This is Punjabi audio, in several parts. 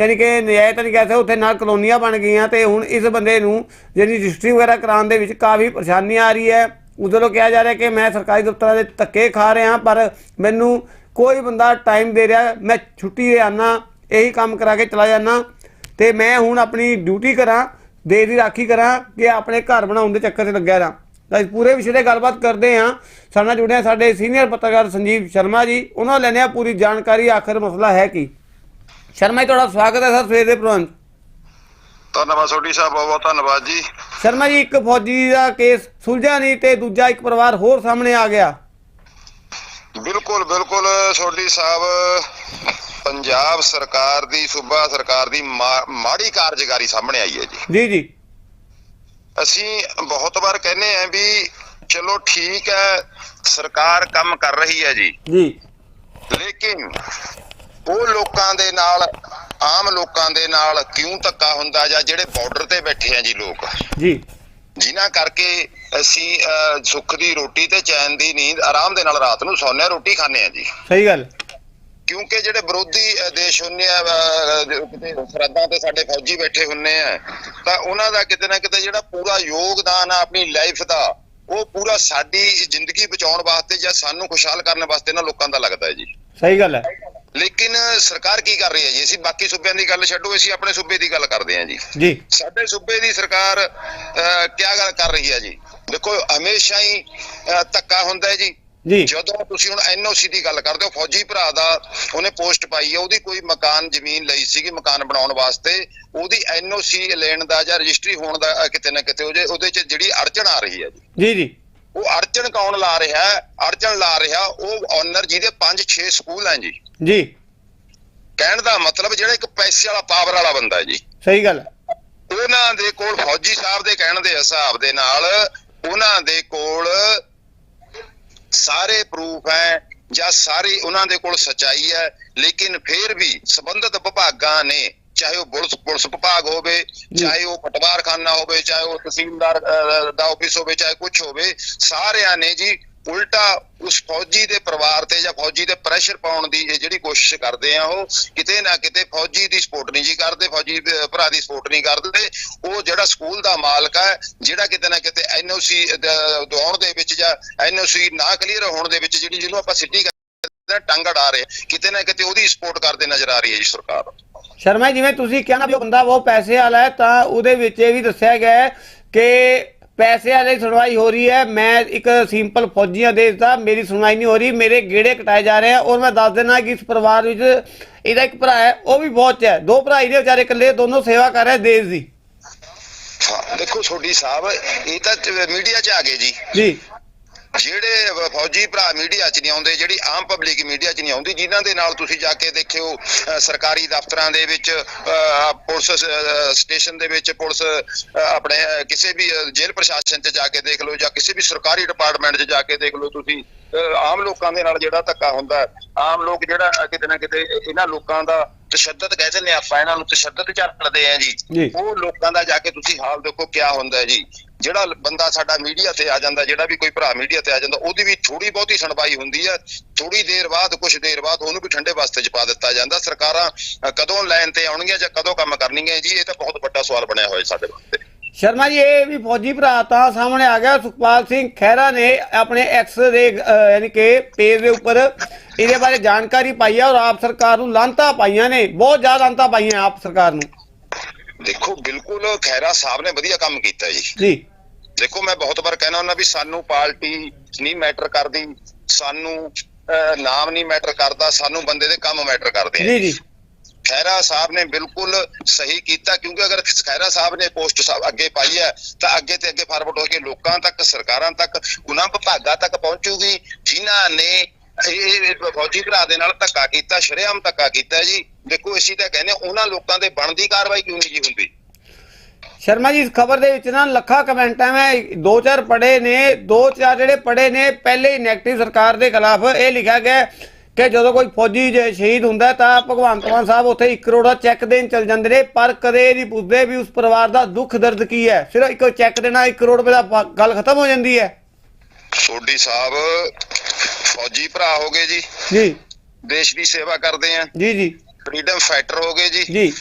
ਯਾਨੀ ਕਿ ਨਜਾਇਜ਼ ਤਰੀਕੇ ਨਾਲ ਉੱਥੇ ਨਾਲ ਕਲੋਨੀਆਂ ਬਣ ਗਈਆਂ ਤੇ ਹੁਣ ਇਸ ਬੰਦੇ ਨੂੰ ਜਿਹੜੀ ਰਜਿਸਟਰੀ ਵਗੈਰਾ ਕਰਾਉਣ ਦੇ ਵਿੱਚ ਕਾਫੀ ਪਰੇਸ਼ਾਨੀ ਆ ਰਹੀ ਹੈ। ਉਧਰੋਂ ਕਿਹਾ ਜਾ ਰਿਹਾ ਕਿ ਮੈਂ ਸਰਕਾਰੀ ਦਫ਼ਤਰਾਂ ਦੇ ਧੱਕੇ ਖਾ ਰਿਹਾ, ਪਰ ਮੈਨੂੰ ਕੋਈ ਬੰਦਾ ਟਾਈਮ ਦੇ ਰਿਹਾ, ਮੈਂ ਛੁੱਟੀ ਤੇ ਆਉਣਾ ਇਹੀ ਕੰਮ ਕਰਾ ਕੇ ਚਲਾ ਜਾਣਾ ਤੇ ਮੈਂ ਹੁਣ ਆਪਣੀ ਡਿਊਟੀ ਕਰਾਂ ਦੇਸ਼ ਦੀ ਰਾਖੀ ਕਰਾਂ ਕਿ ਆਪਣੇ ਘਰ ਬਣਾਉਣ ਦੇ ਚੱਕਰ 'ਚ ਲੱਗਿਆ ਰਾਂ ਤਾਂ ਇਸ ਪੂਰੇ ਵਿਸ਼ੇ ਤੇ ਗੱਲਬਾਤ ਕਰਦੇ ਹਾਂ। ਸਾਡੇ ਨਾਲ ਜੁੜਿਆ ਸਾਡੇ ਸੀਨੀਅਰ ਪੱਤਰਕਾਰ ਸੰਜੀਵ ਸ਼ਰਮਾ ਜੀ, ਉਹਨਾਂ ਨੂੰ ਲੈਣੇ ਆ ਪੂਰੀ ਜਾਣਕਾਰੀ, ਆਖਰ ਮਸਲਾ ਹੈ ਕੀ? ਸ਼ਰਮਾ ਜੀ ਤੁਹਾਡਾ ਸਵਾਗਤ ਹੈ ਸਰ ਸਵੇਰ ਦੇ ਪ੍ਰੋਗਰਾਮ 'ਚ। ਧੰਨਵਾਦ ਸੋਢੀ ਸਾਹਿਬ ਬਹੁਤ ਬਹੁਤ ਧੰਨਵਾਦ ਜੀ। ਸ਼ਰਮਾ ਜੀ ਇੱਕ ਫੌਜੀ ਦਾ ਕੇਸ ਸੁਲਝਿਆ ਨਹੀਂ ਤੇ ਦੂਜਾ ਇੱਕ ਪਰਿਵਾਰ ਹੋਰ ਸਾਹਮਣੇ ਆ ਗਿਆ। ਬਿਲਕੁਲ ਬਿਲਕੁਲ ਸੋਢੀ ਸਾਹਿਬ ਪੰਜਾਬ ਸਰਕਾਰ ਦੀ ਸੂਬਾ ਸਰਕਾਰ ਦੀ ਮਾ- ਮਾੜੀ ਕਾਰਜਕਾਰੀ ਸਾਹਮਣੇ ਆਈ ਹੈ ਜੀ। ਜੀ ਜੀ। ਅਸੀਂ ਬਹੁਤ ਵਾਰ ਕਹਿੰਦੇ ਆਂ ਵੀ ਚਲੋ ਠੀਕ ਹੈ ਸਰਕਾਰ ਕੰਮ ਕਰ ਰਹੀ ਹੈ ਜੀ। ਜੀ। ਲੇਕਿਨ ਉਹ ਲੋਕਾਂ ਦੇ ਨਾਲ ਆਮ ਲੋਕਾਂ ਦੇ ਨਾਲ ਕਿਉਂ ਧੱਕਾ ਹੁੰਦਾ ਜਾਂ ਜਿਹੜੇ ਬਾਰਡਰ ਤੇ ਬੈਠੇ ਆ ਜੀ ਲੋਕ? ਜੀ। ਜਿਨ੍ਹਾਂ ਕਰਕੇ ਅਸੀਂ ਸੁੱਖ ਦੀ ਰੋਟੀ ਤੇ ਚੈਨ ਦੀ ਨੀਂਦ ਆਰਾਮ ਦੇ ਨਾਲ ਰਾਤ ਨੂੰ ਹਾਂ ਰੋਟੀ ਖਾਂਦੇ ਆ ਜੀ। ਸਹੀ ਗੱਲ। ਕਿਉਂਕਿ ਜਿਹੜੇ ਵਿਰੋਧੀ ਦੇਸ਼ ਹੁੰਨੇ ਆ ਕਿਤੇ ਸਰਹੱਦਾਂ ਤੇ ਸਾਡੇ ਫੌਜੀ ਬੈਠੇ ਹੁੰਨੇ ਆ ਤਾਂ ਉਹਨਾਂ ਦਾ ਕਿਤੇ ਨਾ ਕਿਤੇ ਜਿਹੜਾ ਪੂਰਾ ਯੋਗਦਾਨ ਆ ਆਪਣੀ ਲਾਈਫ ਦਾ ਉਹ ਪੂਰਾ ਸਾਡੀ ਜ਼ਿੰਦਗੀ ਬਚਾਉਣ ਵਾਸਤੇ ਜਾਂ ਸਾਨੂੰ ਖੁਸ਼ਹਾਲ ਕਰਨ ਵਾਸਤੇ ਇਹਨਾਂ ਲੋਕਾਂ ਦਾ ਲੱਗਦਾ ਹੈ ਜੀ। ਸਹੀ ਗੱਲ ਹੈ। ਲੇਕਿਨ ਸਰਕਾਰ ਕੀ ਕਰ ਰਹੀ ਹੈ ਜੀ? ਅਸੀਂ ਬਾਕੀ ਸੂਬਿਆਂ ਦੀ ਗੱਲ ਛੱਡੋ ਅਸੀਂ ਆਪਣੇ ਸੂਬੇ ਦੀ ਗੱਲ ਕਰਦੇ ਹਾਂ ਜੀ। ਜੀ। ਸਾਡੇ ਸੂਬੇ ਦੀ ਸਰਕਾਰ ਕਿਆ ਗੱਲ ਕਰ ਰਹੀ ਹੈ ਜੀ? ਦੇਖੋ ਹਮੇਸ਼ਾ ਹੀ ਧੱਕਾ ਹੁੰਦਾ ਹੈ ਜੀ। ਜੀ। ਜਦੋਂ ਤੁਸੀਂ ਹੁਣ ਐਨਓਸੀ ਦੀ ਗੱਲ ਕਰਦੇ ਹੋ ਫੌਜੀ ਭਰਾ ਦਾ ਉਹਨੇ ਪੋਸਟ ਪਾਈ ਹੈ ਉਹਦੀ ਕੋਈ ਮਕਾਨ ਜ਼ਮੀਨ ਲਈ ਸੀਗੀ ਮਕਾਨ ਬਣਾਉਣ ਵਾਸਤੇ। ਉਹਦੀ ਐਨਓਸੀ ਲੈਣ ਦਾ ਜਾਂ ਰਜਿਸਟਰੀ ਹੋਣ ਦਾ ਕਿਤੇ ਨਾ ਕਿਤੇ ਉਹਦੇ ਉਹਦੇ 'ਚ ਜਿਹੜੀ ਅੜਚਣ ਆ ਰਹੀ ਹੈ ਜੀ। ਜੀ ਜੀ। ਉਹ ਅੜਚਣ ਕੌਣ ਲਾ ਰਿਹਾ ਹੈ? ਅੜਚਣ ਲਾ ਰਿਹਾ ਉਹ ਓਨਰ ਜਿਹਦੇ 5-6 ਸਕੂਲ ਹੈ ਜੀ। ਜੀ। ਕਹਿਣ ਦਾ ਮਤਲਬ ਜਿਹੜਾ ਇੱਕ ਪੈਸੇ ਵਾਲਾ ਪਾਵਰ ਵਾਲਾ ਬੰਦਾ ਹੈ ਜੀ। ਸਹੀ ਗੱਲ ਉਹਨਾਂ ਦੇ ਕੋਲ ਫੌਜੀ ਸਾਹਿਬ ਦੇ ਕਹਿਣ ਦੇ ਹਿਸਾਬ ਦੇ ਨਾਲ ਉਹਨਾਂ ਦੇ ਕੋਲ ਸਾਰੇ ਪ੍ਰੂਫ ਹੈ ਜਾਂ ਸਾਰੀ ਉਹਨਾਂ ਦੇ ਕੋਲ ਸਚਾਈ ਹੈ ਲੇਕਿਨ ਫਿਰ ਵੀ ਸੰਬੰਧਿਤ ਵਿਭਾਗਾਂ ਨੇ ਚਾਹੇ ਉਹ ਪੁਲਿਸ ਪੁਲਿਸ ਵਿਭਾਗ ਹੋਵੇ ਚਾਹੇ ਉਹ ਪਟਵਾਰਖਾਨਾ ਹੋਵੇ ਚਾਹੇ ਉਹ ਤਹਿਸੀਲਦਾਰ ਦਾ ਆਫਿਸ ਹੋਵੇ ਚਾਹੇ ਕੁਝ ਹੋਵੇ ਸਾਰਿਆਂ ਨੇ ਜੀ ਉਲਟਾ ਉਸ ਫੌਜੀ ਦੇ ਪਰਿਵਾਰ ਤੇ ਜਾਂ ਫੌਜੀ ਤੇ ਪ੍ਰੈਸ਼ਰ ਪਾਉਣ ਦੀ ਇਹ ਜਿਹੜੀ ਕੋਸ਼ਿਸ਼ ਕਰਦੇ ਆ ਉਹ ਕਿਤੇ ਨਾ ਕਿਤੇ ਫੌਜੀ ਦੀ ਸਪੋਰਟ ਨਹੀਂ ਜੀ ਕਰਦੇ, ਫੌਜੀ ਭਰਾ ਦੀ ਸਪੋਰਟ ਨਹੀਂ ਕਰਦੇ। ਉਹ ਜਿਹੜਾ ਸਕੂਲ ਦਾ ਮਾਲਕ ਹੈ ਜਿਹੜਾ ਕਿਤੇ ਨਾ ਕਿਤੇ ਐਨਓਸੀ ਦਵਾਉਣ ਦੇ ਵਿੱਚ ਜਾਂ ਐਨਓਸੀ ਨਾ ਕਲੀਅਰ ਹੋਣ ਦੇ ਵਿੱਚ ਜਿਹੜੀ ਜਿਹਨੂੰ ਆਪਾਂ ਸਿੱਧੀ ਟੰਗ ਅੜਾ ਰਹੇ ਕਿਤੇ ਨਾ ਕਿਤੇ ਉਹਦੀ ਸਪੋਰਟ ਕਰਦੇ ਨਜ਼ਰ ਆ ਰਹੀ ਹੈ ਜੀ ਸਰਕਾਰ। ਸ਼ਰਮਾ ਜਿਵੇਂ ਤੁਸੀਂ ਕਿਹਾ ਨਾ ਵੀ ਉਹ ਬੰਦਾ ਉਹ ਪੈਸੇ ਵਾਲਾ ਹੈ, ਤਾਂ ਉਹਦੇ ਵਿੱਚ ਇਹ ਵੀ ਦੱਸਿਆ ਗਿਆ ਹੈ ਕਿ ਪੈਸੇ ਵਾਲੇ ਦੀ ਸੁਣਵਾਈ ਹੋ ਰਹੀ ਹੈ। ਮੈਂ ਇੱਕ ਸਿੰਪਲ ਫੌਜੀਆਂ ਦੇਸ਼ ਦਾ ਮੇਰੀ ਸੁਣਵਾਈ ਨਹੀਂ ਹੋ ਰਹੀ। ਮੇਰੇ ਗੇੜੇ ਕਟਾਏ ਜਾ ਰਹੇ ਆ ਔਰ ਮੈਂ ਦੱਸ ਦੇਣਾ ਕਿ ਇਸ ਪਰਿਵਾਰ ਵਿੱਚ ਇਹਦਾ ਇੱਕ ਭਰਾ ਹੈ। ਉਹ ਵੀ ਬਹੁਤ ਹੈ। ਦੋ ਭਰਾ ਇਹਦੇ ਵਿਚਾਰੇ ਇਕੱਲੇ ਦੋਨੋਂ ਸੇਵਾ ਕਰ ਰਹੇ ਦੇਸ਼ ਦੀ। ਦੇਖੋ ਛੋਡੀ ਸਾਹਿਬ ਇਹ ਤਾਂ ਮੀਡੀਆ 'ਚ ਆ ਗਏ ਜੀ। ਜੀ। ਜਿਹੜੇ ਫੌਜੀ ਭਰਾ ਮੀਡੀਆ 'ਚ ਨਹੀਂ ਆਉਂਦੇ, ਜਿਹੜੀ ਆਮ ਪਬਲਿਕ ਮੀਡੀਆ 'ਚ ਨਹੀਂ ਆਉਂਦੀ, ਜਿਨ੍ਹਾਂ ਦੇ ਨਾਲ ਤੁਸੀਂ ਜਾ ਕੇ ਦੇਖਿਓ ਸਰਕਾਰੀ ਦਫ਼ਤਰਾਂ ਦੇ ਵਿੱਚ ਪੁਲਿਸ ਸਟੇਸ਼ਨ ਦੇ ਵਿੱਚ ਪੁਲਿਸ ਆਪਣੇ ਕਿਸੇ ਵੀ ਜੇਲ੍ਹ ਪ੍ਰਸ਼ਾਸਨ 'ਚ ਜਾ ਕੇ ਦੇਖ ਲਓ, ਜਾਂ ਕਿਸੇ ਵੀ ਸਰਕਾਰੀ ਡਿਪਾਰਟਮੈਂਟ 'ਚ ਜਾ ਕੇ ਦੇਖ ਲਓ ਤੁਸੀਂ ਆਮ ਲੋਕਾਂ ਦੇ ਨਾਲ ਜਿਹੜਾ ਧੱਕਾ ਹੁੰਦਾ ਆਮ ਲੋਕ ਜਿਹੜਾ ਕਿਤੇ ਨਾ ਕਿਤੇ ਇਹਨਾਂ ਲੋਕਾਂ ਦਾ ਤਸ਼ੱਦਦ ਕਹਿ ਦਿੰਦੇ ਆਪਾਂ ਇਹਨਾਂ ਨੂੰ ਤਸ਼ੱਦਦ ਝੱਟਦੇ ਆ ਜੀ। ਉਹ ਲੋਕਾਂ ਦਾ ਜਾ ਕੇ ਤੁਸੀਂ ਹਾਲ ਦੇਖੋ ਕਿਆ ਹੁੰਦਾ ਜੀ। ਜਿਹੜਾ ਬੰਦਾ ਸਾਡਾ ਮੀਡੀਆ ਤੇ ਆ ਜਾਂਦਾ ਜਿਹੜਾ ਵੀ ਕੋਈ ਭਰਾ ਮੀਡੀਆ ਤੇ ਆ ਜਾਂਦਾ ਉਹਦੀ ਵੀ ਥੋੜੀ ਬਹੁਤੀ ਸੁਣਵਾਈ ਹੁੰਦੀ ਹੈ। ਥੋੜੀ ਦੇਰ ਬਾਅਦ ਕੁਝ ਦੇਰ ਬਾਅਦ ਉਹਨੂੰ ਵੀ ਠੰਡੇ ਵਾਸਤੇ ਚ ਪਾ ਦਿੱਤਾ ਜਾਂਦਾ। ਸਰਕਾਰਾਂ ਕਦੋਂ ਲਾਈਨ ਤੇ ਆਉਣਗੀਆਂ ਜਾਂ ਕਦੋਂ ਕੰਮ ਕਰਨਗੀਆਂ ਜੀ ਇਹ ਤਾਂ ਬਹੁਤ ਵੱਡਾ ਸਵਾਲ ਬਣਿਆ ਹੋਇਆ ਸਾਡੇ ਵਾਸਤੇ। ਸ਼ਰਮਾ ਜੀ ਇਹ ਵੀ ਫੌਜੀ ਭਰਾ ਤਾਂ ਸਾਹਮਣੇ ਆ ਗਿਆ। ਸੁਖਪਾਲ ਸਿੰਘ ਖਹਿਰਾ ਨੇ ਆਪਣੇ ਐਕਸ ਦੇ ਯਾਨੀ ਕਿ ਪੇਜ ਦੇ ਉੱਪਰ ਇਹਦੇ ਬਾਰੇ ਜਾਣਕਾਰੀ ਪਾਈ ਹੈ ਔਰ ਆਪ ਸਰਕਾਰ ਨੂੰ ਲਾਂਤਾ ਪਾਈਆਂ ਨੇ। ਬਹੁਤ ਜ਼ਿਆਦਾ ਲਾਂਤਾ ਪਾਈਆਂ ਆਪ ਸਰਕਾਰ ਨੂੰ। ਦੇਖੋ ਬਿਲਕੁਲ ਖੈਰਾ ਸਾਹਿਬ ਨੇ ਵਧੀਆ ਕੰਮ ਕੀਤਾ ਜੀ। ਜੀ। ਦੇਖੋ ਮੈਂ ਬਹੁਤ ਵਾਰ ਕਹਿਣਾ ਹੁੰਦਾ ਵੀ ਸਾਨੂੰ ਪਾਰਟੀ ਨਹੀਂ ਮੈਟਰ ਕਰਦੀ ਸਾਨੂੰ ਨਾਮ ਨਹੀਂ ਮੈਟਰ ਕਰਦਾ ਸਾਨੂੰ ਬੰਦੇ ਦੇ ਕੰਮ ਮੈਟਰ ਕਰਦੇ ਆ ਜੀ ਜੀ। ਖੈਰਾ ਸਾਹਿਬ ਨੇ ਬਿਲਕੁਲ ਸਹੀ ਕੀਤਾ, ਕਿਉਂਕਿ ਅਗਰ ਖੈਰਾ ਸਾਹਿਬ ਨੇ ਪੋਸਟ ਸਾਹਿਬ ਅੱਗੇ ਪਾਈ ਹੈ, ਤਾਂ ਅੱਗੇ ਤੇ ਅੱਗੇ ਫਾਰਵਰਡ ਹੋ ਕੇ ਲੋਕਾਂ ਤੱਕ, ਸਰਕਾਰਾਂ ਤੱਕ, ਉਹਨਾਂ ਵਿਭਾਗਾਂ ਤੱਕ ਪਹੁੰਚੂਗੀ, ਜਿਨ੍ਹਾਂ ਨੇ ਇਹ ਫੌਜੀ ਭਰਾ ਦੇ ਨਾਲ ਧੱਕਾ ਕੀਤਾ, ਸ਼ਰੇਆਮ ਧੱਕਾ ਕੀਤਾ ਜੀ। ਦੇਖੋ ਅਸੀਂ ਤਾਂ ਕਹਿੰਦੇ ਉਹਨਾਂ ਲੋਕਾਂ ਦੇ ਬਣਦੀ ਕਾਰਵਾਈ ਕਿਉਂ ਨਹੀਂ ਜੀ ਹੁੰਦੀ? ਸ਼ਰਮਾ ਜੀ, ਇਸ ਖਬਰ ਦੇ ਵਿੱਚ ਨਾ ਲੱਖਾਂ ਕਮੈਂਟ ਹੈ ਮੈਂ ਦੋ ਚਾਰ ਪੜੇ ਨੇ, ਦੋ ਚਾਰ ਜਿਹੜੇ ਪੜੇ ਨੇ, ਪਹਿਲੇ ਹੀ ਨੈਗੇਟਿਵ ਸਰਕਾਰ ਦੇ ਖਿਲਾਫ ਇਹ ਲਿਖਿਆ ਗਿਆ ਕਿ ਜਦੋਂ ਕੋਈ ਫੌਜੀ ਜੇ ਸ਼ਹੀਦ ਹੁੰਦਾ ਤਾਂ ਭਗਵੰਤ ਮਾਨ ਸਾਹਿਬ ਉੱਥੇ 1 ਕਰੋੜ ਦਾ ਚੈੱਕ ਦੇਣ ਚਲ ਜਾਂਦੇ ਨੇ ਪਰ ਕਦੇ ਨਹੀਂ ਪੁੱਛਦੇ ਵੀ ਉਸ ਪਰਿਵਾਰ ਦਾ ਦੁੱਖ ਦਰਦ ਕੀ ਹੈ। ਸਿਰਫ ਇੱਕ ਚੈੱਕ ਦੇਣਾ 1 ਕਰੋੜ ਰੁਪਏ ਦਾ ਗੱਲ ਖਤਮ ਹੋ ਜਾਂਦੀ ਹੈ। ਸੋਢੀ ਸਾਹਿਬ ਫੌਜੀ ਭਰਾ ਹੋ ਗਏ ਜੀ। ਜੀ। ਦੇਸ਼ ਦੀ ਸੇਵਾ ਕਰਦੇ ਆ। ਜੀ ਜੀ। ਫਰੀडम ਫਾਈਟਰ ਹੋ ਗਏ ਜੀ। ਜੀ।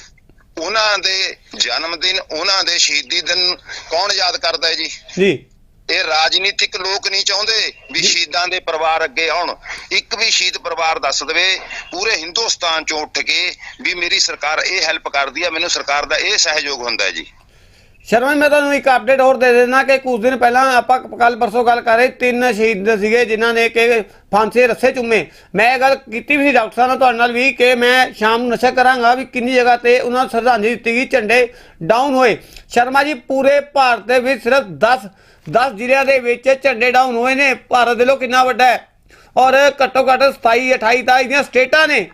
ਉਹਨਾਂ ਦੇ ਜਨਮ ਦਿਨ ਉਹਨਾਂ ਦੇ ਸ਼ਹੀਦੀ ਦਿਨ ਕੌਣ ਯਾਦ ਕਰਦਾ ਹੈ ਜੀ? ਜੀ। ਇਹ ਰਾਜਨੀਤਿਕ ਲੋਕ ਨਹੀਂ ਚਾਹੁੰਦੇ ਵੀ ਸ਼ਹੀਦਾਂ ਦੇ ਪਰਿਵਾਰ ਅੱਗੇ ਆਉਣ। ਇੱਕ ਵੀ ਸ਼ਹੀਦ ਪਰਿਵਾਰ ਦੱਸ ਦੇਵੇ ਪੂਰੇ ਹਿੰਦੁਸਤਾਨ ਚੋਂ ਉੱਠ ਕੇ ਵੀ ਮੇਰੀ ਸਰਕਾਰ ਇਹ ਹੈਲਪ ਕਰਦੀ ਆ ਮੈਨੂੰ ਸਰਕਾਰ ਦਾ ਇਹ ਸਹਿਯੋਗ ਹੁੰਦਾ ਜੀ। ਸ਼ਰਮਾ ਮੈਂ ਤੁਹਾਨੂੰ ਇੱਕ ਅਪਡੇਟ ਹੋਰ ਦੇ ਦੇਣਾ ਕਿ ਕੁਝ ਦਿਨ ਪਹਿਲਾਂ ਆਪਾਂ ਕੱਲ ਪਰਸੋਂ ਗੱਲ ਕਰ ਰਹੇ ਤਿੰਨ ਸ਼ਹੀਦ ਸੀਗੇ, ਜਿਨ੍ਹਾਂ ਨੇ ਕਿ ਫਾਂਸੀ ਰੱਸੇ ਚੁੰਮੇ। ਮੈਂ ਇਹ ਗੱਲ ਕੀਤੀ ਵੀ ਸੀ ਡਾਕਟਰ ਸਾਹਿਬ ਨਾਲ ਤੁਹਾਡੇ ਨਾਲ ਵੀ ਕਿ ਮੈਂ ਸ਼ਾਮ ਨੂੰ ਨਸ਼ਾ ਕਰਾਂਗਾ ਵੀ ਕਿੰਨੀ ਜਗ੍ਹਾ ਤੇ ਉਹਨਾਂ ਨੂੰ ਸ਼ਰਧਾਂਜਲੀ ਦਿੱਤੀ ਗਈ, ਝੰਡੇ ਡਾਊਨ ਹੋਏ। ਸ਼ਰਮਾ ਜੀ, ਪੂਰੇ ਭਾਰਤ ਦੇ ਵਿੱਚ ਸਿਰਫ 10 10 ਜ਼ਿਲ੍ਹਿਆਂ ਦੇ ਵਿੱਚ ਝੰਡੇ ਡਾਊਨ ਹੋਏ ਨੇ। ਭਾਰਤ ਦੇ ਲੋ ਕਿੰਨਾ ਵੱਡਾ ਹੈ। ਔਰ ਘੱਟੋ ਘੱਟ 27 28 ਤਾਂ ਇਹਦੀਆਂ ਸਟੇਟਾਂ ਨੇ।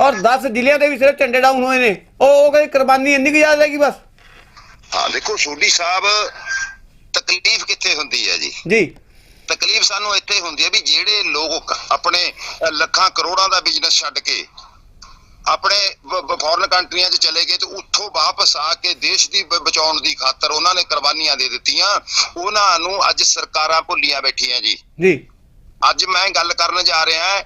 ਔਰ 10 ਜ਼ਿਲ੍ਹਿਆਂ ਦੇ ਵੀ ਸਿਰਫ ਝੰਡੇ ਡਾਊਨ ਹੋਏ ਨੇ। ਉਹ ਉਹ ਕੋਈ ਕੁਰਬਾਨੀ, ਇੰਨੀ ਕੁ ਯਾਦ ਹੈਗੀ ਬਸ। ਹਾਂ ਦੇਖੋ ਸੋਢੀ ਸਾਹਿਬ ਤਕਲੀਫ ਕਿੱਥੇ ਹੁੰਦੀ ਹੈ ਜੀ? ਜੀ। ਤਕਲੀਫ ਸਾਨੂੰ ਇੱਥੇ ਹੁੰਦੀ ਹੈ ਵੀ ਜਿਹੜੇ ਲੋਕ ਆਪਣੇ ਲੱਖਾਂ ਕਰੋੜਾਂ ਦਾ ਬਿਜ਼ਨਸ ਛੱਡ ਕੇ ਆਪਣੇ ਫੋਰਨ ਕੰਟਰੀਆਂ 'ਚ ਚਲੇ ਗਏ ਤੇ ਉੱਥੋਂ ਵਾਪਸ ਆ ਕੇ ਦੇਸ਼ ਦੀ ਬਚਾਉਣ ਦੀ ਖਾਤਰ ਉਹਨਾਂ ਨੇ ਕੁਰਬਾਨੀਆਂ ਦੇ ਦਿੱਤੀਆਂ। ਉਹਨਾਂ ਨੂੰ ਅੱਜ ਸਰਕਾਰਾਂ ਭੁੱਲੀਆਂ ਬੈਠੀਆਂ ਜੀ। ਜੀ। ਅੱਜ ਮੈਂ ਗੱਲ ਕਰਨ ਜਾ ਰਿਹਾ ਹਾਂ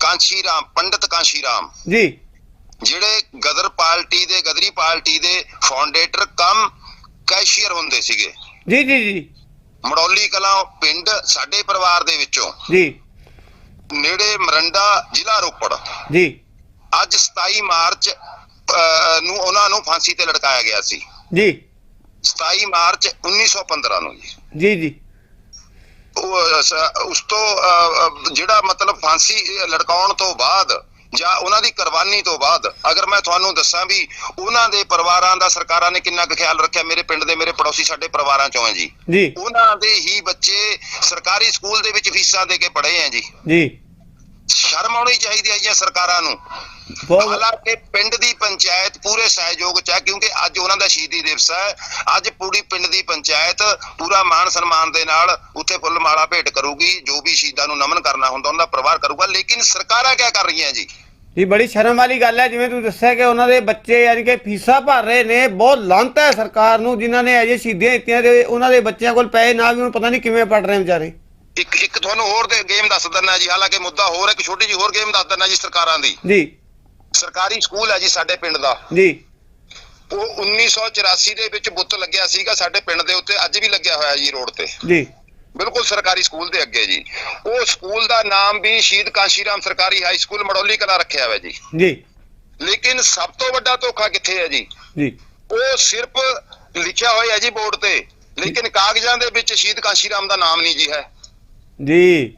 ਕਾਂਸ਼ੀ ਰਾਮ ਪੰਡਤ ਕਾਂਸ਼ੀ ਰਾਮ ਜੀ। ਜਿਹੜੇ ਗਦਰ ਪਾਰਟੀ ਦੇ ਗਦਰੀ ਪਾਰਟੀ ਦੇ ਫਾਊਂਡੇਟਰ ਕਮ ਕੈਸ਼ੀਅਰ ਹੁੰਦੇ ਸੀਗੇ। ਜੀ ਜੀ ਜੀ। ਮੜੌਲੀ ਕਲਾਂ ਪਿੰਡ ਸਾਡੇ ਪਰਿਵਾਰ ਦੇ ਵਿੱਚੋਂ। ਜੀ। ਨੇੜੇ ਮਰੰਡਾ ਜ਼ਿਲ੍ਹਾ ਰੋਪੜ। ਜੀ। ਅੱਜ 27 ਮਾਰਚ ਨੂੰ ਉਹਨਾਂ ਨੂੰ ਫਾਂਸੀ ਤੇ ਲਟਕਾਇਆ ਗਿਆ ਸੀ। ਜੀ। 27 ਮਾਰਚ 1915 ਨੂੰ ਜੀ। ਜੀ ਜੀ। ਉਸ ਤੋਂ ਜਿਹੜਾ ਮਤਲਬ ਫਾਂਸੀ ਲਟਕਾਉਣ ਤੋਂ ਬਾਅਦ ਜਾਂ ਉਹਨਾਂ ਦੀ ਕੁਰਬਾਨੀ ਤੋਂ ਬਾਅਦ ਅਗਰ ਮੈਂ ਤੁਹਾਨੂੰ ਦੱਸਾਂ ਵੀ ਉਹਨਾਂ ਦੇ ਪਰਿਵਾਰਾਂ ਦਾ ਸਰਕਾਰਾਂ ਨੇ ਕਿੰਨਾ ਕੁ ਖਿਆਲ ਰੱਖਿਆ ਮੇਰੇ ਪਿੰਡ ਦੇ ਮੇਰੇ ਪੜੋਸੀ ਸਾਡੇ ਪਰਿਵਾਰਾਂ ਚੋਂ ਹੈ ਜੀ। ਜੀ। ਉਹਨਾਂ ਦੇ ਹੀ ਬੱਚੇ ਸਰਕਾਰੀ ਸਕੂਲ ਦੇ ਵਿੱਚ ਫੀਸਾਂ ਦੇ ਕੇ ਪੜ੍ਹੇ ਆ ਜੀ। ਜੀ। ਸ਼ਰਮ ਆਉਣੀ ਚਾਹੀਦੀ ਹੈ ਜੀ ਸਰਕਾਰਾਂ ਨੂੰ। ਹਾਲਾਂਕਿ ਪਿੰਡ ਦੀ ਪੰਚਾਇਤ ਪੂਰੇ ਸਹਿਯੋਗ ਚ ਹੈ ਕਿਉਂਕਿ ਅੱਜ ਉਹਨਾਂ ਦਾ ਸ਼ਹੀਦੀ ਦਿਵਸ ਹੈ। ਅੱਜ ਪੂਰੀ ਪਿੰਡ ਦੀ ਪੰਚਾਇਤ ਪੂਰਾ ਮਾਣ ਸਨਮਾਨ ਦੇ ਨਾਲ ਉੱਥੇ ਫੁੱਲ ਮਾਲਾ ਭੇਟ ਕਰੂਗੀ ਜੋ ਵੀ ਸ਼ਹੀਦਾਂ ਨੂੰ ਨਮਨ ਕਰਨਾ ਹੁੰਦਾ ਉਹਨਾਂ ਦਾ ਪਰਿਵਾਰ ਕਰੂਗਾ। ਲੇਕਿਨ ਸਰਕਾਰਾਂ ਕੀ ਕਰ ਰਹੀਆਂ ਜੀ? ਇਹ ਬੜੀ ਸ਼ਰਮ ਵਾਲੀ ਗੱਲ ਹੈ ਜਿਵੇਂ ਤੁਸੀਂ ਦੱਸਿਆ ਕਿ ਉਹਨਾਂ ਦੇ ਬੱਚੇ ਯਾਨੀ ਕਿ ਫੀਸਾਂ ਭਰ ਰਹੇ ਨੇ ਬਹੁਤ ਲਾਂਤ ਹੈ ਸਰਕਾਰ ਨੂੰ ਜਿਨ੍ਹਾਂ ਨੇ ਅਜੇ ਸ਼ਹੀਦੀਆਂ ਦਿੱਤੀਆਂ ਤੇ ਉਹਨਾਂ ਦੇ ਬੱਚਿਆਂ ਕੋਲ ਪੈਸੇ ਨਾ ਵੀ ਹੁਣ ਪਤਾ ਨਹੀਂ ਕਿਵੇਂ ਪੜ ਰਹੇ ਵਿਚਾਰੇ। ਇੱਕ ਇੱਕ ਤੁਹਾਨੂੰ ਹੋਰ ਦੇ ਗੇਮ ਦੱਸ ਦਿੰਦਾ ਜੀ ਹਾਲਾਂਕਿ ਮੁੱਦਾ ਹੋਰ ਹੈ ਇੱਕ ਛੋਟੀ ਜੀ ਹੋਰ ਗੇਮ ਦੱਸ ਦਿੰਦਾ ਜੀ ਸਰਕਾਰਾਂ ਦੀ। ਜੀ। ਸਰਕਾਰੀ ਸਕੂਲ ਹੈ ਜੀ ਸਾਡੇ ਪਿੰਡ ਦਾ। ਜੀ। ਉਹ 1984 ਦੇ ਵਿੱਚ ਬੁੱਤ ਲੱਗਿਆ ਸੀਗਾ ਸਾਡੇ ਪਿੰਡ ਦੇ ਉੱਤੇ ਅੱਜ ਵੀ ਲੱਗਿਆ ਹੋਇਆ ਜੀ ਰੋਡ ਤੇ। ਜੀ। ਬਿਲਕੁਲ ਸਰਕਾਰੀ ਸਕੂਲ ਦੇ ਅੱਗੇ ਜੀ। ਉਹ ਸਕੂਲ ਦਾ ਨਾਮ ਵੀ ਸ਼ਹੀਦ ਕਾਂਸ਼ੀ ਰਾਮ ਸਰਕਾਰੀ ਹਾਈ ਸਕੂਲ ਮੜੌਲੀ ਕਲਾ ਰੱਖਿਆ ਹੋਇਆ ਜੀ। ਜੀ। ਲੇਕਿਨ ਸਭ ਤੋਂ ਵੱਡਾ ਧੋਖਾ ਕਿੱਥੇ ਹੈ ਜੀ? ਜੀ। ਉਹ ਸਿਰਫ ਲਿਖਿਆ ਹੋਇਆ ਜੀ ਬੋਰਡ ਤੇ ਲੇਕਿਨ ਕਾਗਜ਼ਾਂ ਦੇ ਵਿੱਚ ਸ਼ਹੀਦ ਕਾਂਸ਼ੀ ਰਾਮ ਦਾ ਨਾਮ ਨਹੀਂ ਜੀ ਹੈ। ਜੀ।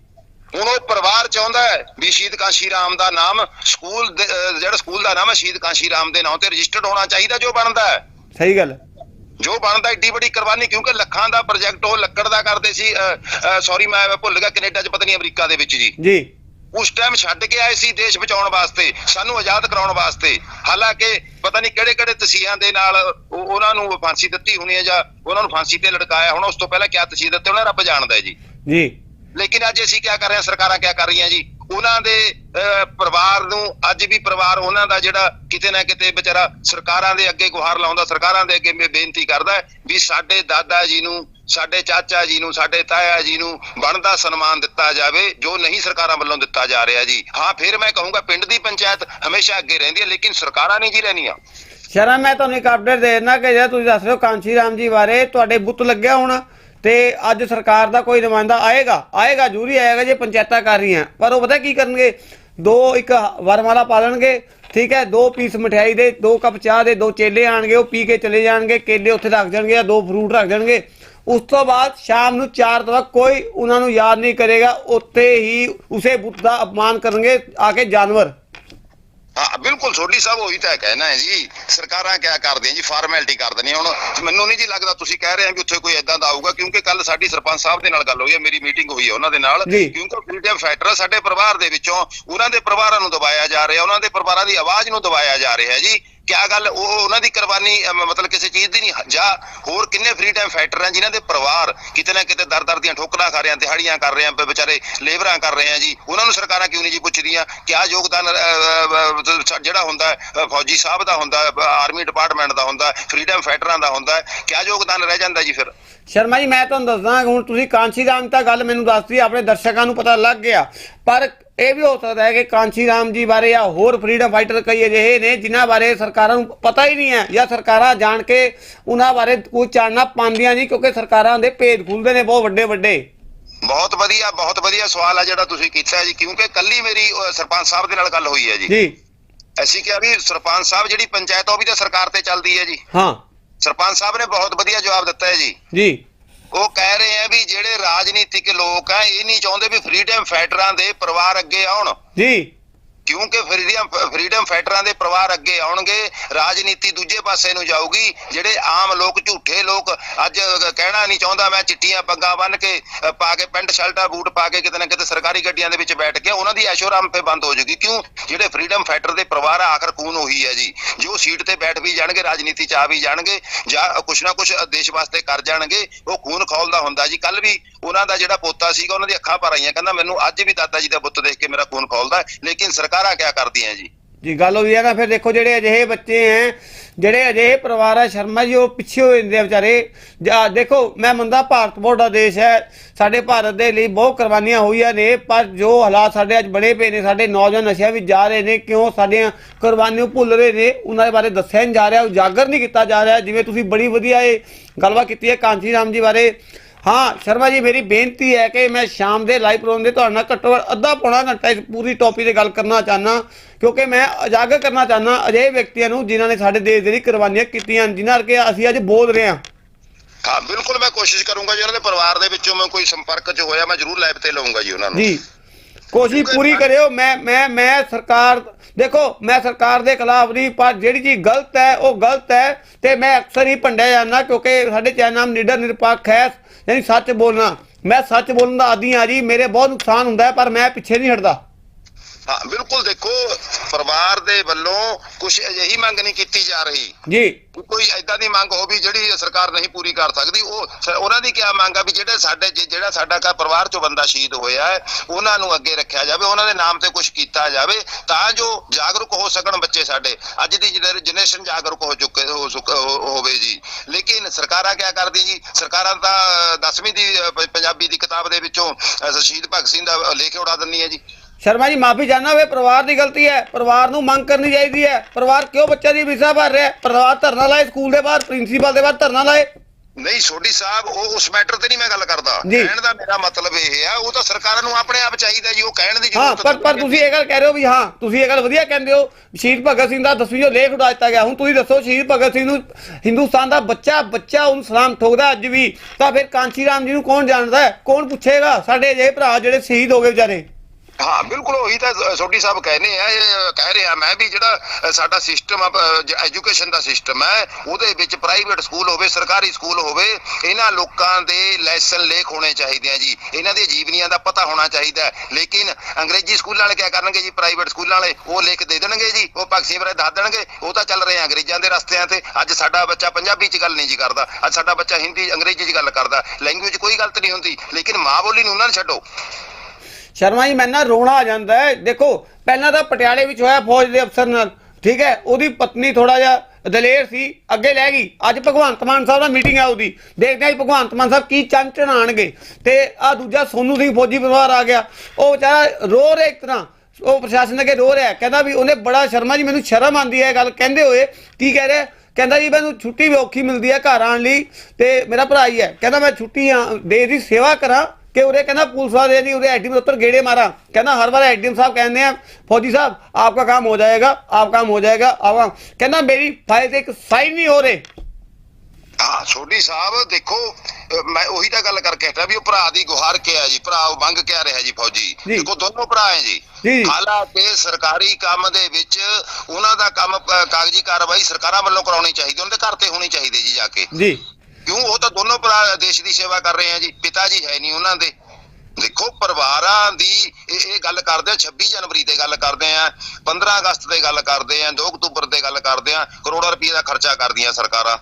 ਹੁਣ ਉਹ ਪਰਿਵਾਰ ਚਾਹੁੰਦਾ ਹੈ ਵੀ ਸ਼ਹੀਦ ਕਾਂਸ਼ੀ ਰਾਮ ਦਾ ਨਾਮ ਸਕੂਲ ਜਿਹੜਾ ਸਕੂਲ ਦਾ ਨਾਮ ਹੈ ਸ਼ਹੀਦ ਕਾਂਸ਼ੀ ਰਾਮ ਦੇ ਨਾਂ ਤੇ ਰਜਿਸਟਰਡ ਹੋਣਾ ਚਾਹੀਦਾ ਜੋ ਬਣਦਾ ਹੈ। ਸਹੀ ਗੱਲ। ਜੋ ਬਣਦਾ ਏਡੀ ਵੱਡੀ ਕੁਰਬਾਨੀ ਕਿਉਂਕਿ ਲੱਖਾਂ ਦਾ ਪ੍ਰੋਜੈਕਟ ਉਹ ਲੱਕੜ ਦਾ ਕਰਦੇ ਸੀ ਸੌਰੀ ਮੈਂ ਭੁੱਲ ਗਿਆ ਕੈਨੇਡਾ ਚ ਪਤਾ ਨਹੀਂ ਅਮਰੀਕਾ ਦੇ ਵਿੱਚ ਜੀ। ਜੀ। ਉਸ ਟਾਈਮ ਛੱਡ ਕੇ ਆਏ ਸੀ ਦੇਸ਼ ਬਚਾਉਣ ਵਾਸਤੇ ਸਾਨੂੰ ਆਜ਼ਾਦ ਕਰਾਉਣ ਵਾਸਤੇ। ਹਾਲਾਂਕਿ ਪਤਾ ਨਹੀਂ ਕਿਹੜੇ ਕਿਹੜੇ ਤਸੀਹਾਂ ਦੇ ਨਾਲ ਉਹ- ਉਹਨਾਂ ਨੂੰ ਫਾਂਸੀ ਦਿੱਤੀ ਹੋਣੀ ਹੈ ਜਾਂ ਉਹਨਾਂ ਨੂੰ ਫਾਂਸੀ ਤੇ ਲਟਕਾਇਆ ਹੁਣ ਉਸ ਤੋਂ ਪਹਿਲਾਂ ਕਿਆ ਤਸੀਹ ਦਿੱਤੇ ਉਹਨਾਂ ਰੱਬ ਜਾਣਦਾ ਹੈ ਜੀ। ਜੀ। ਲੇਕਿਨ ਅੱਜ ਅਸੀਂ ਕਿਆ ਕਰ ਰਹੇ ਹਾਂ? ਸਰਕਾਰਾਂ ਕਿਆ ਕਰ ਰਹੀਆਂ ਜੀ? ਉਹਨਾਂ ਦੇ ਪਰਿਵਾਰ ਨੂੰ, ਅੱਜ ਵੀ ਪਰਿਵਾਰ ਉਹਨਾਂ ਦਾ ਜਿਹੜਾ ਕਿਤੇ ਨਾ ਕਿਤੇ ਵਿਚਾਰਾ ਸਰਕਾਰਾਂ ਦੇ ਅੱਗੇ ਗੁਹਾਰ ਲਾਉਂਦਾ, ਸਰਕਾਰਾਂ ਦੇ ਅੱਗੇ ਬੇ- ਬੇਨਤੀ ਕਰਦਾ ਵੀ ਸਾਡੇ ਦਾਦਾ ਜੀ ਨੂੰ, ਸਾਡੇ ਚਾਚਾ ਜੀ ਨੂੰ, ਸਾਡੇ ਤਾਇਆ ਜੀ ਨੂੰ ਬਣਦਾ ਸਨਮਾਨ ਦਿੱਤਾ ਜਾਵੇ, ਜੋ ਨਹੀਂ ਸਰਕਾਰਾਂ ਵੱਲੋਂ ਦਿੱਤਾ ਜਾ ਰਿਹਾ ਜੀ। ਹਾਂ, ਫਿਰ ਮੈਂ ਕਹੂੰਗਾ ਪਿੰਡ ਦੀ ਪੰਚਾਇਤ ਹਮੇਸ਼ਾ ਅੱਗੇ ਰਹਿੰਦੀ ਹੈ, ਲੇਕਿਨ ਸਰਕਾਰਾਂ ਨਹੀਂ ਜੀ ਰਹਿਣੀਆਂ। ਸ਼ਰਮ, ਮੈਂ ਤੁਹਾਨੂੰ ਇੱਕ ਅਪਡੇਟ ਦੇ ਦੇਣਾ ਕਿ ਜਿਹੜਾ ਤੁਸੀਂ ਦੱਸ ਰਹੇ ਹੋ ਕਾਂਸ਼ੀ ਰਾਮ ਜੀ ਬਾਰੇ, ਤੁਹਾਡੇ ਬੁੱਤ ਲੱਗਿਆ ਹੋਣਾ। ਤੇ ਅੱਜ ਸਰਕਾਰ ਦਾ ਕੋਈ ਨੁਮਾਇੰਦਾ ਆਏਗਾ? ਆਏਗਾ, ਜ਼ਰੂਰੀ ਆਏਗਾ ਜੇ ਪੰਚਾਇਤਾਂ ਕਰ ਰਹੀਆਂ। ਪਰ ਉਹ ਪਤਾ ਕੀ ਕਰਨਗੇ? ਦੋ, ਇੱਕ ਵਰਮਾਲਾ ਪਾ ਲੈਣਗੇ, ਠੀਕ ਹੈ? ਦੋ ਪੀਸ ਮਠਿਆਈ ਦੇ, ਦੋ ਕੱਪ ਚਾਹ ਦੇ, ਦੋ ਚੇਲੇ ਆਣਗੇ, ਉਹ ਪੀ ਕੇ ਚਲੇ ਜਾਣਗੇ, ਕੇਲੇ ਉੱਥੇ ਰੱਖ ਜਾਣਗੇ ਜਾਂ ਦੋ ਫਰੂਟ ਰੱਖ ਜਾਣਗੇ। ਉਸ ਤੋਂ ਬਾਅਦ ਸ਼ਾਮ ਨੂੰ 4 ਤੱਕ ਕੋਈ ਉਹਨਾਂ ਨੂੰ ਯਾਦ ਨਹੀਂ ਕਰੇਗਾ, ਉੱਥੇ ਹੀ ਉਸੇ ਬੁੱਤ ਦਾ ਅਪਮਾਨ ਕਰਨਗੇ ਆ ਕੇ ਜਾਨਵਰ। ਹਾਂ ਬਿਲਕੁਲ ਸੋਢੀ ਸਾਹਿਬ ਉਹੀ ਤਾਂ ਕਹਿਣਾ ਹੈ ਜੀ। ਸਰਕਾਰਾਂ ਕਿਆ ਕਰਦੀਆਂ ਜੀ ਫਾਰਮੈਲਿਟੀ ਕਰ ਦਿੰਦੀਆਂ ਹੁਣ। ਮੈਨੂੰ ਨਹੀਂ ਜੀ ਲੱਗਦਾ ਤੁਸੀਂ ਕਹਿ ਰਹੇ ਆ ਵੀ ਉੱਥੇ ਕੋਈ ਐਦਾਂ ਦਾ ਆਊਗਾ ਕਿਉਂਕਿ ਕੱਲ ਸਾਡੀ ਸਰਪੰਚ ਸਾਹਿਬ ਦੇ ਨਾਲ ਗੱਲ ਹੋਈ ਹੈ ਮੇਰੀ ਮੀਟਿੰਗ ਹੋਈ ਹੈ ਉਹਨਾਂ ਦੇ ਨਾਲ। ਕਿਉਂਕਿ ਫਰੀडम ਫਾਈਟਰ ਆ ਸਾਡੇ ਪਰਿਵਾਰ ਦੇ ਵਿੱਚੋਂ ਉਹਨਾਂ ਦੇ ਪਰਿਵਾਰਾਂ ਨੂੰ ਦਬਾਇਆ ਜਾ ਰਿਹਾ ਉਹਨਾਂ ਦੇ ਪਰਿਵਾਰਾਂ ਦੀ ਆਵਾਜ਼ ਨੂੰ ਦਬਾਇਆ ਜਾ ਰਿਹਾ ਜੀ। ਕਿਆ ਗੱਲ ਉਹ ਉਹਨਾਂ ਦੀ ਕੁਰਬਾਨੀ ਅਮ, ਮਤਲਬ ਕਿਸੇ ਚੀਜ਼ ਦੀ ਨਹੀਂ ਜਾਂ ਹੋਰ ਕਿੰਨੇ ਫ੍ਰੀ ਟਾਈਮ ਫਾਈਟਰ ਆ ਜਿਨ੍ਹਾਂ ਦੇ ਪਰਿਵਾਰ ਕਿਤੇ ਨਾ ਕਿਤੇ ਦਰ ਦਰ ਦੀਆਂ ਠੋਕਰਾਂ ਖਾ ਰਹੇ ਆ ਦਿਹਾੜੀਆਂ ਕਰ ਰਹੇ ਆ ਬ- ਵਿਚਾਰੇ ਲੇਬਰਾਂ ਕਰ ਰਹੇ ਆ ਜੀ। ਉਹਨਾਂ ਨੂੰ ਸਰਕਾਰਾਂ ਕਿਉਂ ਨਹੀਂ ਜੀ ਪੁੱਛਦੀਆਂ? ਕਿਆ ਯੋਗਦਾਨ ਅ, ਅ, ਅ, ਜਿਹੜਾ ਹੁੰਦਾ ਹੈ, ਅ, ਫੌਜੀ ਸਾਹਿਬ ਦਾ ਹੁੰਦਾ ਆਰਮੀ ਡਿਪਾਰਟਮੈਂਟ ਦਾ ਹੁੰਦਾ ਫ੍ਰੀ ਫਾਈਟਰਾਂ ਦਾ ਹੁੰਦਾ ਹੈ, ਕਿਆ ਯੋਗਦਾਨ ਰਹਿ ਜਾਂਦਾ ਜੀ ਫਿਰ? ਸ਼ਰਮਾ ਜੀ ਮੈਂ ਤੁਹਾਨੂੰ ਦੱਸਦਾ ਹੁਣ ਤੁਸੀਂ ਕਾਂਸੀ ਰਾਮ ਤਾਂ ਗੱਲ ਮੈਨੂੰ ਦੱਸਦੀ ਆਪਣੇ ਦਰਸ਼ਕਾਂ ਨੂੰ ਪਤਾ ਲੱਗ ਗਿਆ। ਪਰ ਇਹ ਵੀ ਹੋ ਸਕਦਾ ਹੈ ਕਿ ਕਾਂਚੀ ਰਾਮ ਜੀ ਬਾਰੇ ਜਾਂ ਹੋਰ ਫਰੀडम ਫਾਈਟਰ ਕਈ ਅਜਿਹੇ ਨੇ ਜਿਨ੍ਹਾਂ ਬਾਰੇ ਸਰਕਾਰਾਂ ਨੂੰ ਪਤਾ ਹੀ ਨਹੀਂ ਹੈ ਜਾਂ ਸਰਕਾਰਾਂ ਜਾਣ ਕੇ ਉਹਨਾਂ ਬਾਰੇ ਕੋਈ ਚਾਨਣਾ ਪਾਉਂਦੀਆਂ ਨਹੀਂ ਕਿਉਂਕਿ ਸਰਕਾਰਾਂ ਦੇ ਭੇਦ ਖੁੱਲਦੇ ਨੇ ਬਹੁਤ ਵੱਡੇ ਵੱਡੇ। ਬਹੁਤ ਵਧੀਆ ਬਹੁਤ ਵਧੀਆ ਸਵਾਲ ਆ ਜਿਹੜਾ ਤੁਸੀਂ ਕੀਤਾ ਹੈ ਜੀ ਕਿਉਂਕਿ ਕੱਲੀ ਮੇਰੀ ਸਰਪੰਚ ਸਾਹਿਬ ਦੇ ਨਾਲ ਗੱਲ ਹੋਈ ਹੈ ਜੀ। ਜੀ। ਅਸੀਂ ਕਿਹਾ ਵੀ ਸਰਪੰਚ ਸਾਹਿਬ ਜਿਹੜੀ ਪੰਚਾਇਤ ਉਹ ਵੀ ਤਾਂ ਸਰਕਾਰ ਤੇ ਚੱਲਦੀ ਹੈ ਜੀ। ਹਾਂ। ਸਰਪੰਚ ਸਾਹਿਬ ਨੇ ਬਹੁਤ ਵਧੀਆ ਜਵਾਬ ਦਿੱਤਾ ਹੈ ਜੀ। ਜੀ। ਉਹ ਕਹਿ ਰਹੇ ਆ ਵੀ ਜਿਹੜੇ ਰਾਜਨੀਤਿਕ ਲੋਕ ਆ, ਇਹ ਨਹੀਂ ਚਾਹੁੰਦੇ ਵੀ ਫਰੀडम ਫਾਈਟਰਾਂ ਦੇ ਪਰਿਵਾਰ ਅੱਗੇ ਆਉਣ। ਜੀ। ਕਿਉਂਕਿ ਫਰੀडਮ ਫਰੀडम ਫਾਈਟਰਾਂ ਦੇ ਪਰਿਵਾਰ ਅੱਗੇ ਆਉਣਗੇ, ਰਾਜਨੀਤੀ ਦੂਜੇ ਪਾਸੇ ਨੂੰ ਜਾਊਗੀ, ਜਿਹੜੇ ਆਮ ਲੋਕ, ਝੂਠੇ ਲੋਕ ਅੱਜ ਕਹਿਣਾ ਨਹੀਂ ਚਾਹੁੰਦਾ, ਮੈਂ ਚਿੱਟੀਆਂ ਪੱਗਾਂ ਬੰਨ ਕੇ ਪਾ ਕੇ ਪੈਂਟ, ਸ਼ਰਟਾਂ, ਬੂਟ ਪਾ ਕੇ ਕਿਤੇ ਨਾ ਕਿਤੇ ਸਰਕਾਰੀ ਗੱਡੀਆਂ ਦੇ ਵਿੱਚ ਬੈਠ ਕੇ ਉਹਨਾਂ ਦੀ ਐਸ਼ੋਰਾਮ ਤੇ ਬੰਦ ਹੋ ਜੂਗੀ ਕਿਉਂ? ਜਿਹੜੇ ਫਰੀडम ਫਾਈਟਰ ਦੇ ਪਰਿਵਾਰ ਆ, ਆਖਰ ਕੂਨ ਉਹੀ ਹੈ ਜੀ। ਜੋ ਸੀਟ ਤੇ ਬੈਠ ਵੀ ਜਾਣਗੇ, ਰਾਜਨੀਤੀ ਚ ਆ ਵੀ ਜਾਣਗੇ, ਜਾਂ ਕੁਛ ਨਾ ਕੁਛ ਦੇਸ਼ ਵਾਸਤੇ ਕਰ ਜਾਣਗੇ, ਉਹ ਖੂਨ ਖੋਲਦਾ ਹੁੰਦਾ ਜੀ। ਕੱਲ ਵੀ ਉਹਨਾਂ ਦਾ ਜਿਹੜਾ ਪੋਤਾ ਸੀਗਾ, ਉਹਨਾਂ ਦੀ ਅੱਖਾਂ ਭਰ ਆਈਆਂ, ਕਹਿੰਦਾ ਮੈਨੂੰ ਅੱਜ ਵੀ ਦਾਦਾ ਜੀ ਦਾ ਬੁੱਤ ਦੇਖ ਕੇ ਮੇਰਾ ਖੂਨ ਖੌਲਦਾ ਲੇਕਿਨ ਸਰਕਾਰਾਂ ਕਿਆ ਕਰਦੀਆਂ ਜੀ? ਜੀ, ਗੱਲ ਹੋਈ ਹੈ ਨਾ, ਫਿਰ ਦੇਖੋ ਜਿਹੜੇ ਅਜਿਹੇ ਬੱਚੇ ਹੈ, ਜਿਹੜੇ ਅਜਿਹੇ ਪਰਿਵਾਰ ਹੈ, ਸ਼ਰਮਾ ਜੀ, ਉਹ ਪਿੱਛੇ ਹੋ ਜਾਂਦੇ ਵਿਚਾਰੇ। ਦੇਖੋ, ਮੈਂ ਮੰਨਦਾ ਭਾਰਤ ਬਹੁਤ ਵੱਡਾ ਦੇਸ਼ ਹੈ, ਸਾਡੇ ਭਾਰਤ ਦੇ ਲਈ ਬਹੁਤ ਕੁਰਬਾਨੀਆਂ ਹੋਈਆਂ ਨੇ, ਪਰ ਜੋ ਹਾਲਾਤ ਸਾਡੇ ਅੱਜ ਬਣੇ ਪਏ ਨੇ, ਸਾਡੇ ਨੌਜਵਾਨ ਨਸ਼ਿਆਂ ਵਿੱਚ ਜਾ ਰਹੇ ਨੇ, ਕਿਉਂ ਸਾਡੀਆਂ ਕੁਰਬਾਨੀਆਂ ਭੁੱਲ ਰਹੇ ਨੇ, ਉਹਨਾਂ ਦੇ ਬਾਰੇ ਦੱਸਿਆ ਨਹੀਂ ਜਾ ਰਿਹਾ, ਉਜਾਗਰ ਨਹੀਂ ਕੀਤਾ ਜਾ ਰਿਹਾ, ਜਿਵੇਂ ਤੁਸੀਂ ਬੜੀ ਵਧੀਆ ਇਹ ਗੱਲਬਾਤ ਕੀਤੀ ਹੈ ਕਾਂਚੀ ਰਾਮ ਜੀ ਬਾਰੇ। ਹਾਂ ਸ਼ਰਮਾ ਜੀ ਮੇਰੀ ਬੇਨਤੀ ਹੈ ਕਿ ਮੈਂ ਸ਼ਾਮ ਦੇ ਲਾਈਵ ਪ੍ਰੋਗਰਾਮ ਦੇ ਤੁਹਾਡੇ ਨਾਲ ਘੱਟੋ ਘੱਟ ਅੱਧਾ ਪੌਣਾ ਘੰਟਾ ਇਸ ਪੂਰੀ ਟੌਪਿਕ ਤੇ ਗੱਲ ਕਰਨਾ ਚਾਹਨਾ ਕਿਉਂਕਿ ਮੈਂ ਉਜਾਗਰ ਕਰਨਾ ਚਾਹਨਾ ਅਜਿਹੇ ਵਿਅਕਤੀਆਂ ਨੂੰ ਜਿਨ੍ਹਾਂ ਨੇ ਸਾਡੇ ਦੇਸ਼ ਦੇ ਲਈ ਕੁਰਬਾਨੀਆਂ ਕੀਤੀਆਂ ਜਿਨ੍ਹਾਂ ਕਰਕੇ ਅਸੀਂ ਅੱਜ ਬੋਲ ਰਹੇ ਹਾਂ। ਹਾਂ ਬਿਲਕੁਲ ਮੈਂ ਕੋਸ਼ਿਸ਼ ਕਰੂੰਗਾ ਜੀ ਉਹਨਾਂ ਦੇ ਪਰਿਵਾਰ ਦੇ ਵਿੱਚੋਂ ਮੈਂ ਕੋਈ ਸੰਪਰਕ 'ਚ ਹੋਇਆ ਮੈਂ ਜ਼ਰੂਰ ਲਾਈਵ ਤੇ ਲਵਾਂਗਾ ਜੀ ਉਹਨਾਂ ਨੂੰ। ਜੀ। ਕੋਸ਼ਿਸ਼ ਪੂਰੀ ਕਰਿਓ, ਮੈਂ ਮੈਂ ਮੈਂ ਸਰਕਾਰ, ਦੇਖੋ, ਮੈਂ ਸਰਕਾਰ ਦੇ ਖਿਲਾਫ ਨਹੀਂ, ਪਰ ਜਿਹੜੀ ਚੀਜ਼ ਗਲਤ ਹੈ, ਉਹ ਗਲਤ ਹੈ ਤੇ ਮੈਂ ਅਕਸਰ ਹੀ ਭੰਡਿਆ ਜਾਂਦਾ, ਕਿਉਂਕਿ ਸਾਡੇ ਚੈਨਲ ਨਾਮ ਨਿਡਰ ਨਿਰਪੱਖ ਹੈ, ਯਾਨੀ ਸੱਚ ਬੋਲਣਾ। ਮੈਂ ਸੱਚ ਬੋਲਣ ਦਾ ਆਦੀ ਹਾਂ ਜੀ, ਮੇਰੇ ਬਹੁਤ ਨੁਕਸਾਨ ਹੁੰਦਾ ਪਰ ਮੈਂ ਪਿੱਛੇ ਨਹੀਂ ਹਟਦਾ। ਹਾਂ ਬਿਲਕੁਲ ਦੇਖੋ ਪਰਿਵਾਰ ਦੇ ਵੱਲੋਂ ਕੁਝ ਅਜਿਹੀ ਮੰਗ ਨਹੀਂ ਕੀਤੀ ਜਾ ਰਹੀ ਜੀ। ਕੋਈ ਐਦਾਂ ਦੀ ਮੰਗ ਹੋ ਵੀ ਜਿਹੜੀ ਸਰਕਾਰ ਨਹੀਂ ਪੂਰੀ ਕਰ ਸਕਦੀ। ਉਹ ਉਹਨਾਂ ਦੀ ਕਿਆ ਮੰਗ ਆ ਵੀ ਜਿਹੜੇ ਸਾਡੇ ਜਿਹੜਾ ਸਾਡਾ ਘਰ ਪਰਿਵਾਰ ਚੋਂ ਬੰਦਾ ਸ਼ਹੀਦ ਹੋਇਆ ਹੈ ਉਹਨਾਂ ਨੂੰ ਅੱਗੇ ਰੱਖਿਆ ਜਾਵੇ ਉਹਨਾਂ ਦੇ ਨਾਮ ਤੇ ਕੁਝ ਕੀਤਾ ਜਾਵੇ ਤਾਂ ਜੋ ਜਾਗਰੂਕ ਹੋ ਸਕਣ ਬੱਚੇ ਸਾਡੇ। ਅੱਜ ਦੀ ਜਨਰੇਸ਼ਨ ਜਾਗਰੂਕ ਹੋ ਚੁੱਕੇ ਹੋ ਹੋਵੇ ਜੀ। ਲੇਕਿਨ ਸਰਕਾਰਾਂ ਕਿਆ ਕਰਦੀ ਜੀ? ਸਰਕਾਰਾਂ ਤਾਂ 10ਵੀਂ ਦੀ ਪੰਜਾਬੀ ਦੀ ਕਿਤਾਬ ਦੇ ਵਿੱਚੋਂ ਸ਼ਹੀਦ ਭਗਤ ਸਿੰਘ ਦਾ ਲੇਖ ਉਡਾ ਦਿੰਦੀ ਹੈ ਜੀ। ਸ਼ਰਮਾ ਜੀ ਮਾਫੀ ਚਾਹਨਾ ਵੇ ਪਰਿਵਾਰ ਦੀ ਗਲਤੀ ਹੈ। ਪਰਿਵਾਰ ਨੂੰ ਮੰਗ ਕਰਨੀ ਚਾਹੀਦੀ ਹੈ। ਪਰਿਵਾਰ ਕਿਉਂ ਬੱਚਾ ਦੀ ਵਿਸਾ ਭਰ ਰਿਹਾ ਹੈ? ਪਰਿਵਾਰ ਧਰਨਾ ਲਾਏ ਸਕੂਲ ਦੇ ਬਾਹਰ ਪ੍ਰਿੰਸੀਪਲ ਦੇ ਬਾਹਰ ਧਰਨਾ ਲਾਏ। ਨਹੀਂ ਸੋਢੀ ਸਾਹਿਬ ਉਹ ਉਸ ਮੈਟਰ ਤੇ ਨਹੀਂ ਮੈਂ ਗੱਲ ਕਰਦਾ। ਕਹਿਣ ਦਾ ਮੇਰਾ ਮਤਲਬ ਇਹ ਆ ਉਹ ਤਾਂ ਸਰਕਾਰਾਂ ਨੂੰ ਆਪਣੇ ਆਪ ਚਾਹੀਦਾ ਜੀ ਉਹ ਕਹਿਣ ਦੀ ਹਾਂ ਜ਼ਰੂਰਤ ਪਰ ਪਰ ਤੁਸੀਂ ਇਹ ਗੱਲ ਕਹਿ ਰਹੇ ਹੋ ਵੀ ਹਾਂ ਤੁਸੀਂ ਇਹ ਗੱਲ ਵਧੀਆ ਕਹਿੰਦੇ ਹੋ। ਸ਼ਹੀਦ ਭਗਤ ਸਿੰਘ ਦਾ ਦਸਵੀਂ ਜੋ ਲੇਖ ਉਡਾ ਦਿੱਤਾ ਗਿਆ। ਹੁਣ ਤੁਸੀਂ ਦੱਸੋ ਸ਼ਹੀਦ ਭਗਤ ਸਿੰਘ ਨੂੰ ਹਿੰਦੁਸਤਾਨ ਦਾ ਬੱਚਾ ਬੱਚਾ ਉਹਨੂੰ ਸਲਾਮ ਠੋਕਦਾ ਅੱਜ ਵੀ। ਤਾਂ ਫਿਰ ਕਾਂਚੀ ਰਾਮ ਜੀ ਨੂੰ ਕੌਣ ਜਾਣਦਾ ਹੈ? ਕੌਣ ਪੁੱਛੇਗਾ? ਸਾਡੇ ਅਜਿਹੇ ਭਰਾ ਜਿਹੜੇ ਸ਼ਹੀਦ ਹੋ ਗਏ ਵਿਚਾਰੇ। ਹਾਂ, ਬਿਲਕੁਲ ਉਹੀ ਤਾਂ ਸੋਢੀ ਸਾਹਿਬ ਕਹਿੰਦੇ ਆ ਕਹਿ ਰਿਹਾ ਮੈਂ ਵੀ ਜਿਹੜਾ ਸਾਡਾ ਸਿਸਟਮ ਆ ਐਜੂਕੇਸ਼ਨ ਦਾ ਸਿਸਟਮ ਹੈ ਉਹਦੇ ਵਿੱਚ ਪ੍ਰਾਈਵੇਟ ਸਕੂਲ ਹੋਵੇ, ਸਰਕਾਰੀ ਸਕੂਲ ਹੋਵੇ, ਇਹਨਾਂ ਲੋਕਾਂ ਦੇ ਲੈਸਨ ਲੇਖ ਹੋਣੇ ਚਾਹੀਦੇ ਆ ਜੀ। ਇਹਨਾਂ ਦੀਆਂ ਜੀਵਨੀਆਂ ਦਾ ਪਤਾ ਹੋਣਾ ਚਾਹੀਦਾ ਲੇਕਿਨ ਅੰਗਰੇਜ਼ੀ ਸਕੂਲਾਂ ਵਾਲੇ ਕੀ ਕਰਨਗੇ ਜੀ? ਪ੍ਰਾਈਵੇਟ ਸਕੂਲਾਂ ਵਾਲੇ ਉਹ ਲੇਖ ਦੇ ਦੇਣਗੇ ਜੀ, ਉਹ ਭਗਤ ਬਾਰੇ ਦੱਸ ਦੇਣਗੇ, ਉਹ ਤਾਂ ਚੱਲ ਰਹੇ ਆ ਅੰਗਰੇਜ਼ਾਂ ਦੇ ਰਸਤਿਆਂ ਤੇ। ਅੱਜ ਸਾਡਾ ਬੱਚਾ ਪੰਜਾਬੀ 'ਚ ਗੱਲ ਨਹੀਂ ਜੀ ਕਰਦਾ, ਅੱਜ ਸਾਡਾ ਬੱਚਾ ਹਿੰਦੀ, ਅੰਗਰੇਜ਼ੀ 'ਚ ਗੱਲ ਕਰਦਾ। ਲੈਂਗੁਏਜ ਕੋਈ ਗਲਤ ਨਹੀਂ ਹੁੰਦੀ, ਲੇਕਿਨ ਮਾਂ ਬੋਲੀ ਨੂੰ ਉਹਨਾਂ ਨੂੰ ਛੱਡੋ। ਸ਼ਰਮਾ ਜੀ ਮੈਨੂੰ ਨਾ ਰੋਣਾ ਆ ਜਾਂਦਾ ਹੈ। ਦੇਖੋ, ਪਹਿਲਾਂ ਤਾਂ ਪਟਿਆਲੇ ਵਿੱਚ ਹੋਇਆ ਫੌਜ ਦੇ ਅਫਸਰ ਨਾਲ, ਠੀਕ ਹੈ? ਉਹਦੀ ਪਤਨੀ ਥੋੜਾ ਜਿਹਾ ਦਲੇਰ ਸੀ, ਅੱਗੇ ਲੈ ਗਈ। ਅੱਜ ਭਗਵੰਤ ਮਾਨ ਸਾਹਿਬ ਨਾਲ ਮੀਟਿੰਗ ਆ ਉਹਦੀ। ਦੇਖਦੇ ਹਾਂ ਜੀ ਭਗਵੰਤ ਮਾਨ ਸਾਹਿਬ ਕੀ ਚੰਨ ਚੜਾਣਗੇ ਤੇ ਆ ਦੂਜਾ ਸੋਨੂ ਸਿੰਘ ਫੌਜੀ ਪਰਿਵਾਰ ਆ ਗਿਆ। ਉਹ ਵਿਚਾਰਾ ਰੋ ਰਿਹਾ ਇੱਕ ਤਰ੍ਹਾਂ। ਉਹ ਪ੍ਰਸ਼ਾਸਨ ਅੱਗੇ ਰੋ ਰਿਹਾ। ਕਹਿੰਦਾ ਵੀ ਉਹਨੇ ਬੜਾ ਸ਼ਰਮਾ ਜੀ, ਮੈਨੂੰ ਸ਼ਰਮ ਆਂਦੀ ਹੈ ਇਹ ਗੱਲ। ਕਹਿੰਦੇ ਹੋਏ, ਕੀ ਕਹਿ ਰਿਹਾ? ਕਹਿੰਦਾ ਜੀ, ਮੈਨੂੰ ਛੁੱਟੀ ਵੀ ਔਖੀ ਮਿਲਦੀ ਹੈ ਘਰ ਆਉਣ ਲਈ। ਤੇ ਮੇਰਾ ਭਰਾ ਹੀ ਹੈ। ਕਹਿੰਦਾ ਮੈਂ ਛੁੱਟੀ ਆ ਦੇ ਦੀ ਸੇਵਾ ਕਰਾਂ। ਕਿ ਉਰੇ ਕਹਿੰਦਾ ਪੁਲਿਸ ਵਾਲੇ ਜੀ ਉਰੇ ਐਡੀਐਮ ਉੱਤਰ ਗੇੜੇ ਮਾਰਾ। ਕਹਿੰਦਾ ਹਰ ਵਾਰ ਐਡੀਐਮ ਸਾਹਿਬ ਕਹਿੰਦੇ ਆ ਫੌਜੀ ਸਾਹਿਬ ਆਪਕਾ ਕੰਮ ਹੋ ਜਾਏਗਾ ਆਪਕਾ ਕੰਮ ਹੋ ਜਾਏਗਾ ਆਵਾ ਕਹਿੰਦਾ ਮੇਰੀ ਫਾਈਲ ਤੇ ਇੱਕ ਸਾਈਨ ਨਹੀਂ ਹੋ ਰਹੇ। ਹਾਂ ਸੋਢੀ ਸਾਹਿਬ ਦੇਖੋ ਮੈਂ ਉਹੀ ਤਾਂ ਗੱਲ ਕਰਕੇ ਹਟਾ ਵੀ ਉਹ ਭਰਾ ਦੀ ਗੁਹਾਰ ਕਿਹਾ ਜੀ? ਭਰਾ ਉਹ ਮੰਗ ਕਿਹਾ ਰਿਹਾ ਜੀ ਫੌਜੀ? ਦੇਖੋ ਦੋਨੋਂ ਭਰਾ ਹੈ ਜੀ। ਹਾਲਾਂਕਿ ਸਰਕਾਰੀ ਕੰਮ ਦੇ ਵਿੱਚ ਉਹਨਾਂ ਦਾ ਕੰਮ ਕਾਗਜ਼ੀ ਕਾਰਵਾਈ ਸਰਕਾਰਾਂ ਵੱਲੋਂ ਕਰਾਉਣੀ ਚਾਹੀਦੀ ਉਹਨਾਂ ਦੇ ਘਰ ਤੇ ਹੋਣੀ ਚਾਹੀਦੀ ਜੀ ਜਾ ਕੇ। ਜੀ। ਕਿਉਂ? ਉਹ ਤਾਂ ਦੋਨੋਂ ਭਰਾ ਦੇਸ਼ ਦੀ ਸੇਵਾ ਕਰ ਰਹੇ ਆ ਜੀ। ਪਿਤਾ ਜੀ ਹੈ ਨਹੀਂ ਉਹਨਾਂ ਦੇ। ਦੇਖੋ ਪਰਿਵਾਰਾਂ ਦੀ ਇਹ ਗੱਲ ਕਰਦੇ ਆ 26 ਜਨਵਰੀ ਤੇ ਗੱਲ ਕਰਦੇ ਆ 15 ਅਗਸਤ ਤੇ ਗੱਲ ਕਰਦੇ ਆ 2 ਅਕਤੂਬਰ ਤੇ ਗੱਲ ਕਰਦੇ ਆ ਕਰੋੜਾਂ ਰੁਪਏ ਦਾ ਖਰਚਾ ਕਰਦੀਆਂ ਸਰਕਾਰਾਂ।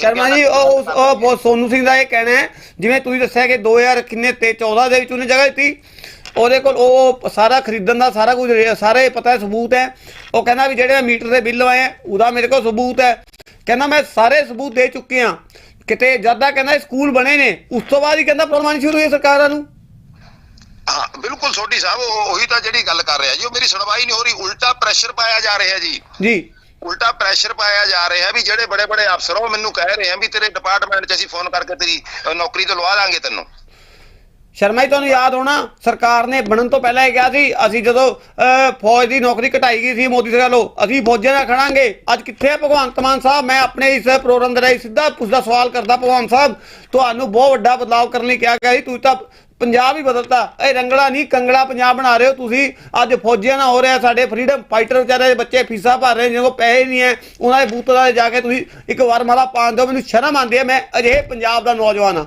ਸ਼ਰਮਾ ਜੀ ਉਹ ਉਹ ਸੋਨੂ ਸਿੰਘ ਦਾ ਇਹ ਕਹਿਣਾ ਹੈ ਜਿਵੇਂ ਤੁਸੀਂ ਦੱਸਿਆ ਕਿ 2000 ਕਿੰਨੇ ਤੇ 14 ਦੇ ਵਿੱਚ ਉਹਨੇ ਜਗ੍ਹਾ ਦਿੱਤੀ ਉਹਦੇ ਕੋਲ ਉਹ ਸਾਰਾ ਖਰੀਦਣ ਦਾ ਸਾਰਾ ਕੁਝ ਸਾਰੇ ਪਤਾ ਹੈ ਸਬੂਤ ਹੈ। ਉਹ ਕਹਿੰਦਾ ਵੀ ਜਿਹੜੇ ਮੀਟਰ ਦੇ ਬਿੱਲ ਆਏ ਉਹਦਾ ਮੇਰੇ ਕੋਲ ਸਬੂਤ ਹੈ। ਕਹਿੰਦਾ ਮੈਂ ਸਾਰੇ ਸਬੂਤ ਦੇ ਚੁੱਕੇ ਹਾਂ ਕਿਤੇ ਜਦਾਂ ਕਹਿੰਦਾ ਸਕੂਲ ਬਣੇ ਨੇ ਉਸ ਤੋਂ ਬਾਅਦ ਹੀ ਕਹਿੰਦਾ ਪ੍ਰੋਬਲਮ ਆਉਣੀ ਸ਼ੁਰੂ ਹੋਈ ਸਰਕਾਰਾਂ ਨੂੰ। ਹਾਂ ਬਿਲਕੁਲ ਸੋਢੀ ਸਾਹਿਬ ਉਹ- ਉਹੀ ਤਾਂ ਜਿਹੜੀ ਗੱਲ ਕਰ ਰਿਹਾ ਜੀ ਉਹ ਮੇਰੀ ਸੁਣਵਾਈ ਨਹੀਂ ਹੋ ਰਹੀ ਉਲਟਾ ਪ੍ਰੈਸ਼ਰ ਪਾਇਆ ਜਾ ਰਿਹਾ ਜੀ। ਜੀ। ਉਲਟਾ ਪ੍ਰੈਸ਼ਰ ਪਾਇਆ ਜਾ ਰਿਹਾ ਵੀ ਜਿਹੜੇ ਬੜੇ ਬੜੇ ਅਫਸਰ ਉਹ ਮੈਨੂੰ ਕਹਿ ਰਹੇ ਆ ਵੀ ਤੇਰੇ ਡਿਪਾਰਟਮੈਂਟ 'ਚ ਅਸੀਂ ਫੋਨ ਕਰਕੇ ਤੇਰੀ ਨੌਕਰੀ ਤੋਂ ਲਵਾ ਦਾਂਗੇ ਤੈਨੂੰ। ਸ਼ਰਮਾ ਜੀ, ਤੁਹਾਨੂੰ ਯਾਦ ਹੋਣਾ, ਸਰਕਾਰ ਨੇ ਬਣਨ ਤੋਂ ਪਹਿਲਾਂ ਇਹ ਕਿਹਾ ਸੀ, ਅਸੀਂ ਜਦੋਂ ਫੌਜ ਦੀ ਨੌਕਰੀ ਘਟਾਈ ਗਈ ਸੀ, ਮੋਦੀ ਸਰਕਾਰ ਲੋ ਅਸੀਂ ਫੌਜਾਂ ਨਾਲ ਖੜਾਂਗੇ। ਅੱਜ ਕਿੱਥੇ ਹੈ ਭਗਵੰਤ ਮਾਨ ਸਾਹਿਬ? ਮੈਂ ਆਪਣੇ ਇਸ ਪ੍ਰੋਗਰਾਮ ਦੇ ਰਾਹੀਂ ਸਿੱਧਾ ਪੁੱਛਦਾ, ਸਵਾਲ ਕਰਦਾ ਭਗਵੰਤ ਸਾਹਿਬ, ਤੁਹਾਨੂੰ ਬਹੁਤ ਵੱਡਾ ਬਦਲਾਅ ਕਰਨ ਲਈ ਕਿਹਾ ਗਿਆ ਸੀ, ਤੁਸੀਂ ਤਾਂ ਪੰਜਾਬ ਹੀ ਬਦਲਤਾ। ਇਹ ਰੰਗਲਾ ਨਹੀਂ ਕੰਗੜਾ ਪੰਜਾਬ ਬਣਾ ਰਹੇ ਹੋ ਤੁਸੀਂ। ਅੱਜ ਫੌਜੀਆਂ ਨਾਲ ਹੋ ਰਿਹਾ ਸਾਡੇ ਫਰੀडम ਫਾਈਟਰ ਵਿਚਾਰੇ ਬੱਚੇ ਫੀਸਾਂ ਭਰ ਰਹੇ ਜਿਹਨਾਂ ਕੋਲ ਪੈਸੇ ਨਹੀਂ ਹੈ। ਉਹਨਾਂ ਦੇ ਬੂਤਾਂ 'ਤੇ ਜਾ ਕੇ ਤੁਸੀਂ ਇੱਕ ਵਾਰ ਮਾਰਾ ਪਾਣ ਦਿਓ, ਮੈਨੂੰ ਸ਼ਰਮ ਆਉਂਦੀ ਹੈ, ਮੈਂ ਅਜਿਹੇ ਪੰਜਾਬ ਦਾ ਨੌਜਵਾਨ ਹਾਂ।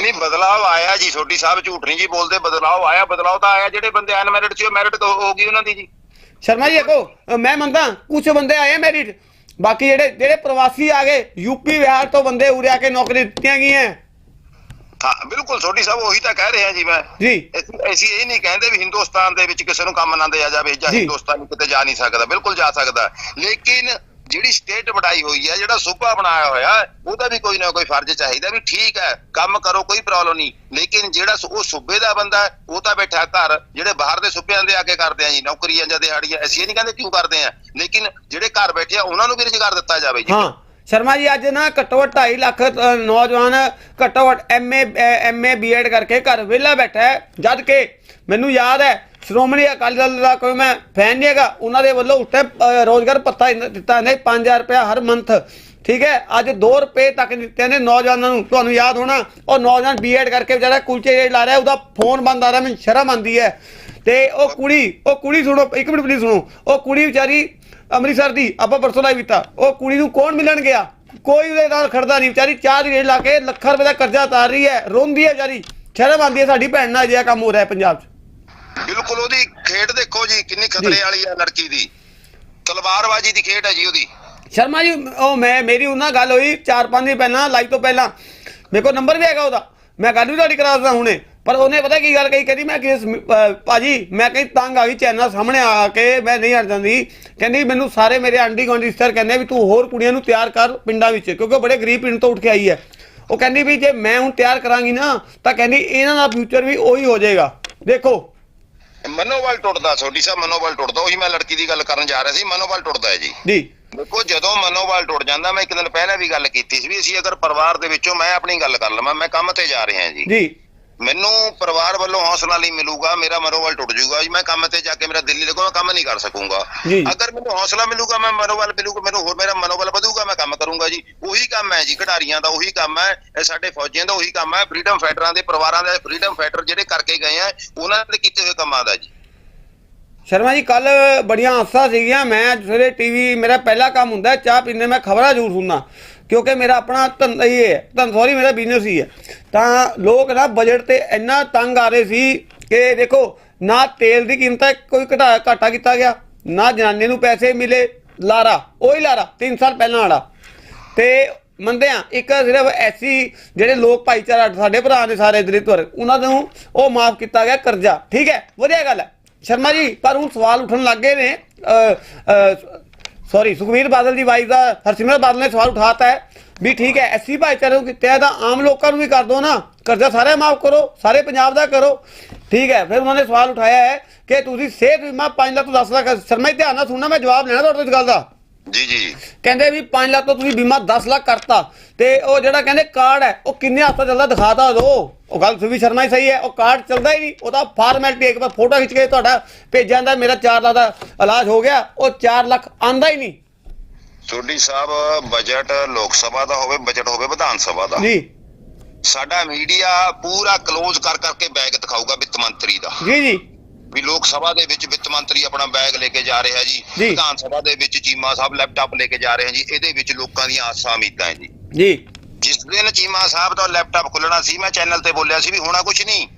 ਨਹੀਂ ਬਦਲਾਅ ਆਇਆ ਜੀ ਛੋਟੀ ਸਾਹਿਬ ਝੂਠ ਨਹੀਂ ਜੀ ਬੋਲਦੇ ਬਦਲਾਅ ਆਇਆ ਬਦਲਾਅ ਤਾਂ ਆਇਆ ਜਿਹੜੇ ਬੰਦੇ ਅਨਮੈਰਿਟ ਸੀ ਉਹ ਮੈਰਿਟ ਹੋ ਗਈ ਉਹਨਾਂ ਦੀ ਜੀ। ਸ਼ਰਮਾ ਜੀ ਦੇਖੋ ਮੈਂ ਮੰਨਦਾ ਕੁਝ ਬੰਦੇ ਆਏ ਮੈਰਿਟ ਬਾਕੀ ਜਿਹੜੇ ਜਿਹੜੇ ਪ੍ਰਵਾਸੀ ਆ ਗਏ ਯੂਪੀ ਬਿਹਾਰ ਤੋਂ ਬੰਦੇ ਉਰੇ ਆ ਕੇ ਨੌਕਰੀ ਦਿੱਤੀਆਂ ਗਈਆਂ। ਹਾਂ ਬਿਲਕੁਲ ਛੋਟੀ ਸਾਹਿਬ ਉਹੀ ਤਾਂ ਕਹਿ ਰਿਹਾ ਜੀ ਮੈਂ। ਜੀ। ਅਸੀਂ ਇਹ ਨਹੀਂ ਕਹਿੰਦੇ ਵੀ ਹਿੰਦੁਸਤਾਨ ਦੇ ਵਿੱਚ ਕਿਸੇ ਨੂੰ ਕੰਮ ਨਾ ਦਿਆ ਜਾਵੇ ਜਾਂ ਜੀ। ਹਿੰਦੁਸਤਾਨ ਕਿਤੇ ਜਾ ਨਹੀਂ ਸਕਦਾ ਬਿਲਕੁਲ ਜਾ ਸਕਦਾ। ਲੇਕਿਨ ਜਿਹੜੀ ਸਟੇਟ ਬਣਾਈ ਹੋਈ ਹੈ ਜਿਹੜਾ ਸੂਬਾ ਬਣਾਇਆ ਹੋਇਆ, ਉਹਦਾ ਵੀ ਕੋਈ ਨਾ ਕੋਈ ਫਰਜ਼ ਚਾਹੀਦਾ ਵੀ ਠੀਕ ਹੈ, ਕੰਮ ਕਰੋ, ਕੋਈ ਪ੍ਰੋਬਲਮ ਨਹੀਂ। ਲੇਕਿਨ ਜਿਹੜਾ ਉਹ ਸੂਬੇ ਦਾ ਬੰਦਾ ਉਹ ਤਾਂ ਬੈਠਾ ਘਰ। ਜਿਹੜੇ ਬਾਹਰ ਦੇ ਸੂਬਿਆਂ ਦੇ ਆ ਕਰਦੇ ਆ ਜੀ, ਨੌਕਰੀਆਂ ਜਾਂ ਦਿਹਾੜੀਆਂ, ਅਸੀਂ ਨਹੀਂ ਕਹਿੰਦੇ ਕਿਉਂ ਕਰਦੇ ਆ। ਲੇਕਿਨ ਜਿਹੜੇ ਘਰ ਬੈਠੇ ਆ, ਉਹਨਾਂ ਨੂੰ ਵੀ ਰੁਜ਼ਗਾਰ ਦਿੱਤਾ ਜਾਵੇ ਜੀ। ਹਾਂ, ਸ਼ਰਮਾ ਜੀ, ਅੱਜ ਨਾ ਘੱਟੋ ਘੱਟ 2.5 ਲੱਖ ਨੌਜਵਾਨ ਘੱਟੋ ਘੱਟ ਐਮਏ ਐਮਏ ਬੀਐਡ ਕਰਕੇ ਘਰ ਵਿਹਲਾ ਬੈਠਾ ਹੈ। ਜਦ ਕਿ ਮੈਨੂੰ ਯਾਦ ਹੈ ਸ਼੍ਰੋਮਣੀ ਅਕਾਲੀ ਦਲ ਦਾ ਕੋਈ ਮੈਂ ਫੈਨ ਨਹੀਂ ਹੈਗਾ। ਉਹਨਾਂ ਦੇ ਵੱਲੋਂ ਉੱਤੇ ਅ, ਰੋਜ਼ਗਾਰ ਪੱਤਾ ਦਿੱਤਾ ਨੇ 5000 ਰੁਪਇਆ ਹਰ ਮੰਥ ਠੀਕ ਹੈ? ਅੱਜ 2 ਰੁਪਏ ਤੱਕ ਦਿੱਤੇ ਨੇ ਨੌਜਵਾਨਾਂ ਨੂੰ। ਤੁਹਾਨੂੰ ਯਾਦ ਹੋਣਾ ਉਹ ਨੌਜਵਾਨ ਬੀਐਡ ਕਰਕੇ ਵਿਚਾਰਾ ਕੁਲਚੇ ਰੇਟ ਲਾ ਰਿਹਾ ਉਹਦਾ ਫੋਨ ਬੰਦ ਆ ਰਿਹਾ ਮੈਨੂੰ ਸ਼ਰਮ ਆਉਂਦੀ ਹੈ। ਤੇ ਉਹ ਕੁੜੀ ਉਹ ਕੁੜੀ ਸੁਣੋ ਇੱਕ ਮਿੰਟ ਪਲੀਜ਼ ਸੁਣੋ। ਉਹ ਕੁੜੀ ਵਿਚਾਰੀ ਅੰਮ੍ਰਿਤਸਰ ਦੀ ਆਪਾਂ ਪਰਸੋਂ ਲਾਈ ਕੀਤਾ। ਉਹ ਕੁੜੀ ਨੂੰ ਕੌਣ ਮਿਲਣ ਗਿਆ? ਕੋਈ ਉਹਦੇ ਨਾਲ ਖੜਦਾ ਨਹੀਂ। ਵਿਚਾਰੀ ਚਾਹ ਰੇਟ ਲਾ ਕੇ ਲੱਖਾਂ ਰੁਪਏ ਦਾ ਕਰਜ਼ਾ ਉਤਾਰ ਰਹੀ ਹੈ। ਰੋਂਦੀ ਹੈ ਵਿਚਾਰੀ। ਸ਼ਰਮ ਆਉਂਦੀ ਹੈ ਸਾਡੀ ਭੈਣ ਨਾਲ ਅਜਿਹਾ ਕੰਮ ਹੋ ਰਿਹਾ ਪੰਜਾਬ 'ਚ। ਬਿਲਕੁਲ ਉਹਦੀ ਖੇਡ ਦੇਖੋ ਜੀ ਕਿੰਨੀ ਖਤਰੇ। ਵਾਲੀ ਆ ਲੜਕੀ ਦੀ। ਤਲਵਾਰਬਾਜ਼ੀ ਦੀ ਖੇਡ ਹੈ ਜੀ ਉਹਦੀ। ਸ਼ਰਮਾ ਜੀ ਉਹ ਮੈਂ ਮੇਰੀ ਉਹਨਾਂ ਗੱਲ ਹੋਈ 4-5 ਦਿਨ ਪਹਿਲਾਂ ਲਾਈਵ ਤੋਂ ਪਹਿਲਾਂ। ਮੇਰੇ ਕੋਲ ਨੰਬਰ ਵੀ ਹੈਗਾ ਉਹਦਾ। ਮੈਂ ਗੱਲ ਵੀ ਤੁਹਾਡੀ ਕਰਾ ਦਿੰਦਾ ਹੁਣੇ। ਪਰ ਉਹਨੇ ਪਤਾ ਕੀ ਗੱਲ ਕਹੀ? ਕਹਿੰਦੀ ਮੈਂ ਕਿਸ ਭਾਜੀ ਮੈਂ ਕਹੀਂ ਤੰਗ ਆ ਗਈ ਚੈਨਲ ਸਾਹਮਣੇ ਆ ਕੇ ਮੈਂ ਨਹੀਂ ਹਟ ਜਾਂਦੀ। ਕਹਿੰਦੀ ਮੈਨੂੰ ਸਾਰੇ ਮੇਰੇ ਗੁਆਂਢੀ ਰਿਸ਼ਤੇਦਾਰ ਕਹਿੰਦੇ ਵੀ ਤੂੰ ਹੋਰ ਕੁੜੀਆਂ ਨੂੰ ਤਿਆਰ ਕਰ ਪਿੰਡਾਂ ਵਿੱਚ ਕਿਉਂਕਿ ਉਹ ਬੜੇ ਗਰੀਬ ਪਿੰਡ ਤੋਂ ਉੱਠ ਕੇ ਆਈ ਹੈ। ਉਹ ਕਹਿੰਦੀ ਵੀ ਜੇ ਮੈਂ ਹੁਣ ਤਿਆਰ ਕਰਾਂਗੀ ਨਾ ਤਾਂ ਕਹਿੰਦੀ ਇਹਨਾਂ ਦਾ ਫਿਊਚਰ ਵੀ ਉਹੀ ਹੋ ਜਾਏਗਾ। ਦੇਖੋ ਮਨੋਬਲ ਟੁੱਟਦਾ ਛੋਟੀ ਸਾਹਿਬ ਮਨੋਬਲ ਟੁੱਟਦਾ ਉਹੀ ਮੈਂ ਲੜਕੀ ਦੀ ਗੱਲ ਕਰਨ ਜਾ ਰਿਹਾ ਸੀ ਮਨੋਬਲ ਟੁੱਟਦਾ ਹੈ ਜੀ। ਜੀ। ਦੇਖੋ ਜਦੋਂ ਮਨੋਬਲ ਟੁੱਟ ਜਾਂਦਾ ਮੈਂ ਇੱਕ ਦਿਨ ਪਹਿਲਾਂ ਵੀ ਗੱਲ ਕੀਤੀ ਸੀ ਵੀ ਅਸੀਂ ਅਗਰ ਪਰਿਵਾਰ ਦੇ ਵਿੱਚੋਂ ਮੈਂ ਆਪਣੀ ਗੱਲ ਕਰ ਲਵਾਂ ਮੈਂ ਕੰਮ ਤੇ ਜਾ ਰਿਹਾ ਜੀ। ਜੀ। ਮੈਨੂੰ ਪਰਿਵਾਰ ਵੱਲੋਂ ਹੌਸਲਾ ਨਹੀਂ ਮਿਲੂਗਾ ਮੇਰਾ ਮਨੋਬਲ ਟੁੱਟ ਜਾਊਗਾ ਜੀ ਮੈਂ ਕੰਮ ਤੇ ਜਾ ਕੇ ਮੇਰਾ ਦਿੱਲੀ ਲੱਗੋ ਮੈਂ ਕੰਮ ਨਹੀਂ ਕਰ ਸਕੂੰਗਾ। ਅਗਰ ਮੈਨੂੰ ਹੌਸਲਾ ਮਿਲੂਗਾ ਮੈਂ ਮਨੋਬਲ ਮਿਲੂਗਾ ਮੈਨੂੰ ਹੋਰ ਮੇਰਾ ਮਨੋਬਲ ਵਧੂਗਾ ਮੈਂ ਕੰਮ ਕਰੂੰਗਾ ਜੀ। ਉਹੀ ਕੰਮ ਹੈ ਜੀ ਖਿਡਾਰੀਆਂ ਦਾ ਉਹੀ ਕੰਮ ਹੈ ਸਾਡੇ ਫੌਜੀਆਂ ਦਾ ਉਹੀ ਕੰਮ ਹੈ ਫਰੀडम ਫਾਈਟਰਾਂ ਦੇ ਪਰਿਵਾਰਾਂ ਦਾ ਫਰੀडम ਫਾਈਟਰ ਜਿਹੜੇ ਕਰਕੇ ਗਏ ਆ ਉਹਨਾਂ ਦੇ ਕੀਤੇ ਹੋਏ ਕੰਮਾਂ ਦਾ ਜੀ। ਸ਼ਰਮਾ ਜੀ ਕੱਲ ਬੜੀਆਂ ਆਸਾਂ ਸੀਗੀਆਂ ਮੈਂ ਸਵੇਰੇ ਟੀਵੀ ਮੇਰਾ ਪਹਿਲਾ ਕੰਮ ਹੁੰਦਾ ਚਾਹ ਪੀਂਦੇ ਮੈਂ ਖਬਰਾਂ ਜ਼ਰੂਰ ਸੁਣਨਾ। ਕਿਉਂਕਿ ਮੇਰਾ ਆਪਣਾ ਧੰਦਾ ਹੀ ਹੈ ਤਾਂ ਸੌਰੀ ਮੇਰਾ ਬਿਜ਼ਨਸ ਹੀ ਹੈ। ਤਾਂ ਲੋਕ ਨਾ ਬਜਟ ਤੇ ਇੰਨਾ ਤੰਗ ਆ ਰਹੇ ਸੀ ਕਿ ਦੇਖੋ, ਨਾ ਤੇਲ ਦੀ ਕੀਮਤਾਂ ਕੋਈ ਘਟਾ ਘਾਟਾ ਕੀਤਾ ਗਿਆ, ਨਾ ਜਨਾਨੀ ਨੂੰ ਪੈਸੇ ਮਿਲੇ, ਲਾਰਾ, ਉਹੀ ਲਾਰਾ 3 ਸਾਲ ਪਹਿਲਾਂ ਵਾਲਾ। ਤੇ ਮੰਨਦੇ ਆ, ਇੱਕ ਸਿਰਫ ਐਸੀ ਜਿਹੜੇ ਲੋਕ ਭਾਈਚਾਰਾ ਸਾਡੇ ਭਰਾ ਨੇ ਸਾਰੇ ਦਲਿਤ ਵਰਗ ਉਹਨਾਂ ਨੂੰ ਉਹ ਮਾਫ ਕੀਤਾ ਗਿਆ ਕਰਜ਼ਾ। ਠੀਕ ਹੈ, ਵਧੀਆ ਗੱਲ ਹੈ। ਸ਼ਰਮਾ ਜੀ, ਪਰ ਹੁਣ ਸਵਾਲ ਉੱਠਣ ਲੱਗ ਗਏ ਨੇ ਸੌਰੀ ਸੁਖਵੀਰ ਬਾਦਲ ਦੀ ਵਾਈਫ ਦਾ ਹਰਸਿਮਰਤ ਬਾਦਲ ਨੇ ਸਵਾਲ ਉਠਾਤਾ ਹੈ ਵੀ ਠੀਕ ਹੈ ਐਸੀ ਭਾਈਚਾਰੇ ਨੂੰ ਕੀਤਾ ਤਾਂ ਆਮ ਲੋਕਾਂ ਨੂੰ ਵੀ ਕਰ ਦੋ ਨਾ। ਕਰਜ਼ਾ ਸਾਰੇ ਮਾਫ ਕਰੋ, ਸਾਰੇ ਪੰਜਾਬ ਦਾ ਕਰੋ। ਠੀਕ ਹੈ, ਫਿਰ ਉਹਨਾਂ ਨੇ ਸਵਾਲ ਉਠਾਇਆ ਹੈ ਕਿ ਤੁਸੀਂ ਸਿਹਤ ਬੀਮਾ 5 ਲੱਖ ਤੋਂ 10 ਲੱਖ ਸ਼ਰਮਾ ਜੀ ਧਿਆਨ ਨਾਲ ਸੁਣਨਾ, ਮੈਂ ਜਵਾਬ ਲੈਣਾ ਤੁਹਾਡੇ ਇਸ ਗੱਲ ਦਾ। ਜੀ ਜੀ। ਕਹਿੰਦੇ ਵੀ 5 ਲੱਖ ਤੋਂ ਤੁਸੀਂ ਬੀਮਾ 10 ਲੱਖ ਕਰਤਾ ਤੇ ਉਹ ਜਿਹੜਾ ਕਹਿੰਦੇ ਕਾਰਡ ਹੈ ਉਹ ਕਿੰਨੇ ਹਫ਼ਤਾ ਚੱਲਦਾ ਦਿਖਾਤਾ ਦੋ ਉਹ ਗੱਲ ਸੁਵੀ ਸ਼ਰਮਾ ਹੀ ਸਹੀ ਹੈ ਉਹ ਕਾਰਡ ਚੱਲਦਾ ਹੀ ਨਹੀਂ। ਉਹਦਾ ਫਾਰਮੈਲਿਟੀ ਇੱਕ ਵਾਰ ਫੋਟੋ ਖਿੱਚ ਕੇ ਤੁਹਾਡਾ ਭੇਜਿਆ ਜਾਂਦਾ ਮੇਰਾ 4 ਲੱਖ ਦਾ ਇਲਾਜ ਹੋ ਗਿਆ ਉਹ 4 ਲੱਖ ਆਂਦਾ ਹੀ ਨਹੀਂ। ਸੋਢੀ ਸਾਹਿਬ ਬਜਟ ਲੋਕ ਸਭਾ ਦਾ ਹੋਵੇ ਬਜਟ ਹੋਵੇ ਵਿਧਾਨ ਸਭਾ ਦਾ। ਜੀ। ਸਾਡਾ ਮੀਡੀਆ ਪੂਰਾ ਕਲੋਜ਼ ਕਰ ਕਰਕੇ ਬੈਗ ਦਿਖਾਊਗਾ ਵਿੱਤ ਮੰਤਰੀ ਦਾ। ਜੀ ਜੀ। ਵੀ ਲੋਕ ਸਭਾ ਦੇ ਵਿੱਚ ਵਿੱਤ ਮੰਤਰੀ ਆਪਣਾ ਬੈਗ ਲੈ ਕੇ ਜਾ ਰਿਹਾ ਜੀ। ਵਿਧਾਨ ਸਭਾ ਦੇ ਵਿੱਚ ਚੀਮਾ ਸਾਹਿਬ ਲੈਪਟਾਪ ਲੈ ਕੇ ਜਾ ਰਹੇ ਹੈ ਜੀ ਇਹਦੇ ਵਿੱਚ ਲੋਕਾਂ ਦੀਆਂ ਆਸਾਂ ਉਮੀਦਾਂ ਹੈ ਜੀ। ਜੀ। ਜਿਸ ਦਿਨ ਚੀਮਾ ਸਾਹਿਬ ਦਾ ਲੈਪਟਾਪ ਖੁੱਲਣਾ ਸੀ ਮੈਂ ਚੈਨਲ ਤੇ ਬੋਲਿਆ ਸੀ ਵੀ ਹੋਣਾ ਕੁਝ ਨਹੀਂ।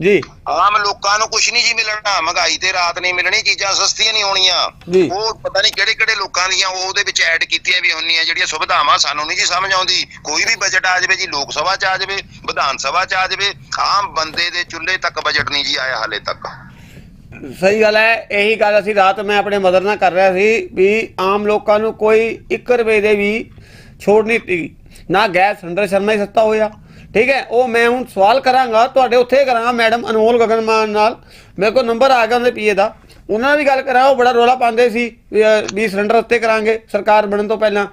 ਜੀ। ਆਮ ਲੋਕਾਂ ਨੂੰ ਕੁਝ ਨਹੀਂ ਜੀ ਮਿਲਣਾ ਮਹਿੰਗਾਈ ਤੇ ਰਾਤ ਨਹੀਂ ਮਿਲਣੀ ਚੀਜ਼ਾਂ ਸਸਤੀਆਂ ਨਹੀਂ ਹੋਣੀਆਂ। ਉਹ ਪਤਾ ਨਹੀਂ ਕਿਹੜੇ ਕਿਹੜੇ ਲੋਕਾਂ ਦੀਆਂ ਉਹ ਉਹਦੇ ਵਿੱਚ ਐਡ ਕੀਤੀਆਂ ਵੀ ਹੁੰਦੀਆਂ ਜਿਹੜੀਆਂ ਸੁਵਿਧਾਵਾਂ ਸਾਨੂੰ ਨਹੀਂ ਜੀ ਸਮਝ ਆਉਂਦੀ। ਕੋਈ ਵੀ ਬਜਟ ਆ ਜਾਵੇ ਜੀ ਲੋਕ ਸਭਾ ਚ ਆ ਜਾਵੇ ਵਿਧਾਨ ਸਭਾ ਚ ਆ ਜਾਵੇ ਆਮ ਬੰਦੇ ਦੇ ਚੁੱਲ੍ਹੇ ਤੱਕ ਬਜਟ ਨਹੀਂ ਜੀ ਆਇਆ ਹਾਲੇ ਤੱਕ। ਸਹੀ ਗੱਲ ਹੈ ਇਹੀ ਗੱਲ ਅਸੀਂ ਰਾਤ ਮੈਂ ਆਪਣੇ ਮਦਰ ਨਾਲ ਕਰ ਰਿਹਾ ਸੀ ਵੀ ਆਮ ਲੋਕਾਂ ਨੂੰ ਕੋਈ 1 ਰੁਪਏ ਦੇ ਵੀ ਛੋੜ ਨਹੀਂ ਦਿੱਤੀ। ਗਈ ਨਾ ਗੈਸ ਸਿਲੰਡਰ ਸ਼ਰਮਾ ਹੀ ਸਸਤਾ ਹੋਇਆ। ਠੀਕ ਹੈ ਉਹ ਮੈਂ ਹੁਣ ਸਵਾਲ ਕਰਾਂਗਾ ਤੁਹਾਡੇ ਉੱਥੇ ਕਰਾਂਗਾ ਮੈਡਮ ਅਨਮੋਲ ਗਗਨਮਾਨ ਨਾਲ। ਮੇਰੇ ਕੋਲ ਨੰਬਰ ਆ ਗਿਆ ਉਹਦੇ ਪੀਏ ਦਾ। ਉਹਨਾਂ ਨਾਲ ਵੀ ਗੱਲ ਕਰਾਂ ਉਹ ਬੜਾ ਰੋਲਾ ਪਾਉਂਦੇ ਸੀ ਵੀ, ਸਿਲੰਡਰ ਉੱਤੇ ਕਰਾਂਗੇ ਸਰਕਾਰ ਬਣਨ ਤੋਂ ਪਹਿਲਾਂ।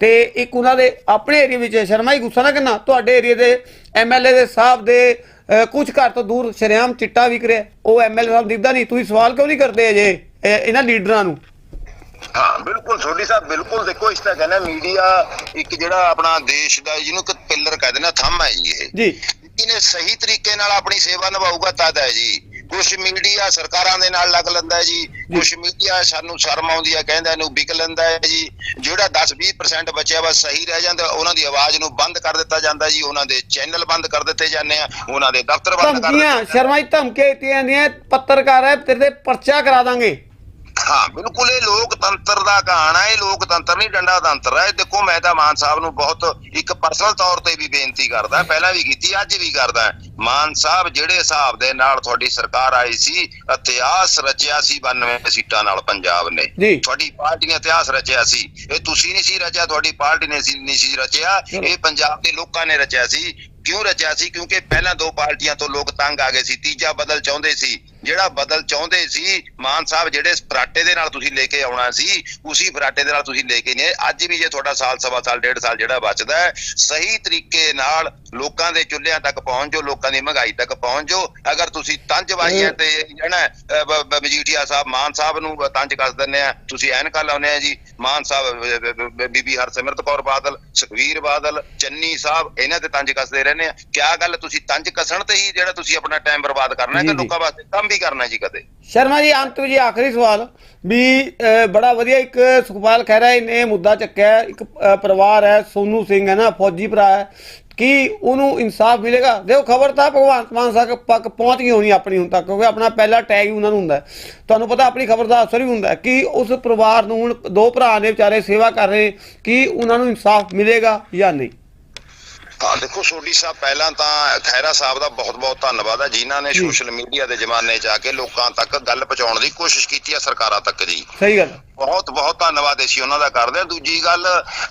ਤੇ ਇੱਕ ਉਹਨਾਂ ਦੇ ਆਪਣੇ ਏਰੀਆ ਵਿੱਚ ਸ਼ਰਮਾ ਹੀ ਗੁੱਸਾ ਨਾ ਕਰਨਾ ਤੁਹਾਡੇ ਏਰੀਆ ਦੇ ਐਮਐਲਏ ਦੇ ਸਾਹਿਬ ਦੇ ਕੁਝ ਘਰ ਤੋਂ ਦੂਰ ਸ਼ਰੇਆਮ ਚਿੱਟਾ ਵਿਕ ਰਿਹਾ। ਉਹ ਐਮਐਲਏ ਸਾਹਿਬ ਦਿਖਦਾ ਨਹੀਂ ਤੁਸੀਂ ਸਵਾਲ ਕਿਉਂ ਨਹੀਂ ਕਰਦੇ ਅਜੇ? ਇਹ- ਇਹਨਾਂ ਲੀਡਰਾਂ ਨੂੰ। ਹਾਂ ਬਿਲਕੁਲ ਸੋਢੀ ਸਾਹਿਬ ਬਿਲਕੁਲ ਦੇਖੋ ਇਸ ਤਰ੍ਹਾਂ ਕਹਿੰਦਾ ਮੀਡੀਆ ਇੱਕ ਜਿਹੜਾ ਆਪਣਾ ਦੇਸ਼ ਦਾ ਜਿਹਨੂੰ ਇੱਕ ਪਿੱਲਰ ਕਹਿੰਦੇ ਨੇ ਥੰਮ ਹੈ ਜੀ ਇਹ। ਜੀ। ਇਹਨੇ ਸਹੀ ਤਰੀਕੇ ਨਾਲ ਆਪਣੀ ਸੇਵਾ ਨਿਭਾਊਗਾ ਤਦ ਹੈ ਜੀ। ਕੁਝ ਮੀਡੀਆ ਸਰਕਾਰਾਂ ਦੇ ਨਾਲ ਲੱਗ ਲੈਂਦਾ ਹੈ ਜੀ। ਕੁਝ ਮੀਡੀਆ ਸਾਨੂੰ ਸ਼ਰਮ ਆਉਂਦੀ ਹੈ ਕਹਿੰਦਾ ਇਹਨੂੰ ਵਿਕ ਲੈਂਦਾ ਹੈ ਜੀ। ਜਿਹੜਾ 10-20% ਬਚਿਆ ਵਾ ਸਹੀ ਰਹਿ ਜਾਂਦਾ ਉਹਨਾਂ ਦੀ ਆਵਾਜ਼ ਨੂੰ ਬੰਦ ਕਰ ਦਿੱਤਾ ਜਾਂਦਾ ਜੀ। ਉਹਨਾਂ ਦੇ ਚੈਨਲ ਬੰਦ ਕਰ ਦਿੱਤੇ ਜਾਂਦੇ ਆ ਉਹਨਾਂ ਦੇ ਦਫ਼ਤਰ ਬੰਦ ਕਰ ਧਮਕੀਆਂ ਦਿੱਤੇ ਸ਼ਰਮਾ ਜੀ ਧਮਕੀਆਂ ਦਿੱਤੀਆਂ ਜਾਂਦੀਆਂ ਪੱਤਰਕਾਰ ਹੈ ਤੇਰੇ ਤੇ ਪਰਚਾ ਕਰਾ ਦਾਂਗੇ। ਹਾਂ ਬਿਲਕੁਲ ਇਹ ਲੋਕਤੰਤਰ ਦਾ ਕਹਾਣਾ ਇਹ ਲੋਕਤੰਤਰ ਨਹੀਂ ਡੰਡਾ ਤੰਤਰ ਹੈ ਦੇਖੋ ਮੈਂ ਤਾਂ ਮਾਨ ਸਾਹਿਬ ਨੂੰ ਬਹੁਤ ਇੱਕ ਪਰਸਨਲ ਤੌਰ ਤੇ ਵੀ ਬੇਨਤੀ ਕਰਦਾ ਪਹਿਲਾਂ ਵੀ ਕੀਤੀ ਅੱਜ ਵੀ ਕਰਦਾ। ਮਾਨ ਸਾਹਿਬ ਜਿਹੜੇ ਹਿਸਾਬ ਦੇ ਨਾਲ ਤੁਹਾਡੀ ਸਰਕਾਰ ਆਈ ਸੀ ਇਤਿਹਾਸ ਰਚਿਆ ਸੀ 92 ਸੀਟਾਂ ਨਾਲ ਪੰਜਾਬ ਨੇ। ਤੁਹਾਡੀ ਪਾਰਟੀ ਨੇ ਇਤਿਹਾਸ ਰਚਿਆ ਸੀ। ਇਹ ਤੁਸੀਂ ਨਹੀਂ ਸੀ ਰਚਿਆ ਤੁਹਾਡੀ ਪਾਰਟੀ ਨੇ ਨਹੀਂ ਸੀ ਰਚਿਆ। ਇਹ ਪੰਜਾਬ ਦੇ ਲੋਕਾਂ ਨੇ ਰਚਿਆ ਸੀ। ਕਿਉਂ ਰਚਿਆ ਸੀ? ਕਿਉਂਕਿ ਪਹਿਲਾਂ ਦੋ ਪਾਰਟੀਆਂ ਤੋਂ ਲੋਕ ਤੰਗ ਆ ਗਏ ਸੀ ਤੀਜਾ ਬਦਲ ਚਾਹੁੰਦੇ ਸੀ। ਜਿਹੜਾ ਬਦਲ ਚਾਹੁੰਦੇ ਸੀ ਮਾਨ ਸਾਹਿਬ ਜਿਹੜੇ ਫਰਾਟੇ ਦੇ ਨਾਲ ਤੁਸੀਂ ਲੈ ਕੇ ਆਉਣਾ ਸੀ ਉਸੇ ਫਰਾਟੇ ਦੇ ਨਾਲ ਤੁਸੀਂ ਲੈ ਕੇ ਆਏ। ਅੱਜ ਵੀ ਜੇ ਤੁਹਾਡਾ ਸਾਲ ਸਵਾ ਸਾਲ ਡੇਢ ਸਾਲ ਜਿਹੜਾ ਬਚਦਾ ਹੈ ਸਹੀ ਤਰੀਕੇ ਨਾਲ ਲੋਕਾਂ ਦੇ ਚੁੱਲ੍ਹਿਆਂ ਤੱਕ ਪਹੁੰਚ ਜਾਓ ਲੋਕਾਂ ਦੀ ਮਹਿੰਗਾਈ ਤੱਕ ਪਹੁੰਚ ਜਾਓ ਅਗਰ ਤੁਸੀਂ ਤੰਜਵਾਈਆਂ ਤੇ ਜਣਾ ਮਜੀਠੀਆ ਸਾਹਿਬ ਮਾਨ ਸਾਹਿਬ ਨੂੰ ਤੰਜ ਕੱਸ ਦਿੰਦੇ ਆ ਤੁਸੀਂ ਐਨਕਾਂ ਲਾਉਂਦੇ ਆ ਜੀ ਮਾਨ ਸਾਹਿਬ ਬੀਬੀ ਹਰਸਿਮਰਤ ਕੌਰ ਬਾਦਲ ਸੁਖਵੀਰ ਬਾਦਲ ਚੰਨੀ ਸਾਹਿਬ ਇਹਨਾਂ ਤੇ ਤੰਜ ਕੱਸਦੇ ਰਹਿੰਦੇ ਆ ਕਿਆ ਗੱਲ ਤੁਸੀਂ ਤੰਜ ਕੱਸਣ ਤੇ ਹੀ ਜਿਹੜਾ ਤੁਸੀਂ ਆਪਣਾ ਟਾਈਮ ਬਰਬਾਦ ਕਰਨਾ ਹੈ ਜੀ, ਕਿ ਜੀ। ਲੋਕਾਂ ਵਾਸਤੇ ਕੰਮ ਵੀ ਕਰਨਾ ਜੀ ਕਦੇ? ਸ਼ਰਮਾ ਜੀ, ਅੰਤ ਵਿੱਚ ਆਖਰੀ ਸਵਾਲ। ਵੀ ਬੜਾ ਵਧੀਆ ਇੱਕ ਸੁਖਪਾਲ ਖਹਿਰਾ ਨੇ ਮੁੱਦਾ ਚੱਕਿਆ ਇੱਕ ਪਰਿਵਾਰ ਹੈ, ਸੋਨੂ ਸਿੰਘ ਹੈ ਨਾ, ਫੌਜੀ ਭਰਾ ਹੈ। ਕਿ ਉਹਨੂੰ ਇਨਸਾਫ ਮਿਲੇਗਾ? ਦੇਖੋ, ਖਬਰ ਤਾਂ ਭਗਵੰਤ ਮਾਨ ਸਾਹਿਬ ਪੱਕ ਪਹੁੰਚ ਗਈ ਹੋਣੀ ਆਪਣੀ ਹੁਣ ਤੱਕ, ਕਿਉਂਕਿ ਆਪਣਾ ਪਹਿਲਾ ਟੈਗ ਹੀ ਉਹਨਾਂ ਨੂੰ ਹੁੰਦਾ ਤੁਹਾਨੂੰ ਪਤਾ ਆਪਣੀ ਖਬਰ ਦਾ ਅਸਰ ਵੀ ਹੁੰਦਾ ਕਿ ਉਸ ਪਰਿਵਾਰ ਨੂੰ ਹੁਣ ਦੋ ਭਰਾ ਨੇ ਵਿਚਾਰੇ ਸੇਵਾ ਕਰ ਰਹੇ ਕਿ ਉਹਨਾਂ ਨੂੰ ਇਨਸਾਫ ਮਿਲੇਗਾ ਜਾਂ ਨਹੀਂ? ਹਾਂ ਦੇਖੋ ਸੋਢੀ ਸਾਹਿਬ ਪਹਿਲਾਂ ਤਾਂ ਖੈਰਾ ਸਾਹਿਬ ਦਾ ਬਹੁਤ ਬਹੁਤ ਧੰਨਵਾਦ ਹੈ ਜਿਨ੍ਹਾਂ ਨੇ ਸੋਸ਼ਲ ਮੀਡੀਆ ਦੇ ਜ਼ਮਾਨੇ 'ਚ ਆ ਕੇ ਲੋਕਾਂ ਤੱਕ ਗੱਲ ਪਹੁੰਚਾਉਣ ਦੀ ਕੋਸ਼ਿਸ਼ ਕੀਤੀ ਹੈ ਸਰਕਾਰਾਂ ਤੱਕ ਜੀ ਸਹੀ ਗੱਲ ਹੈ। ਬਹੁਤ ਬਹੁਤ ਧੰਨਵਾਦ ਅਸੀਂ ਉਹਨਾਂ ਦਾ ਕਰਦੇ ਹਾਂ ਦੂਜੀ ਗੱਲ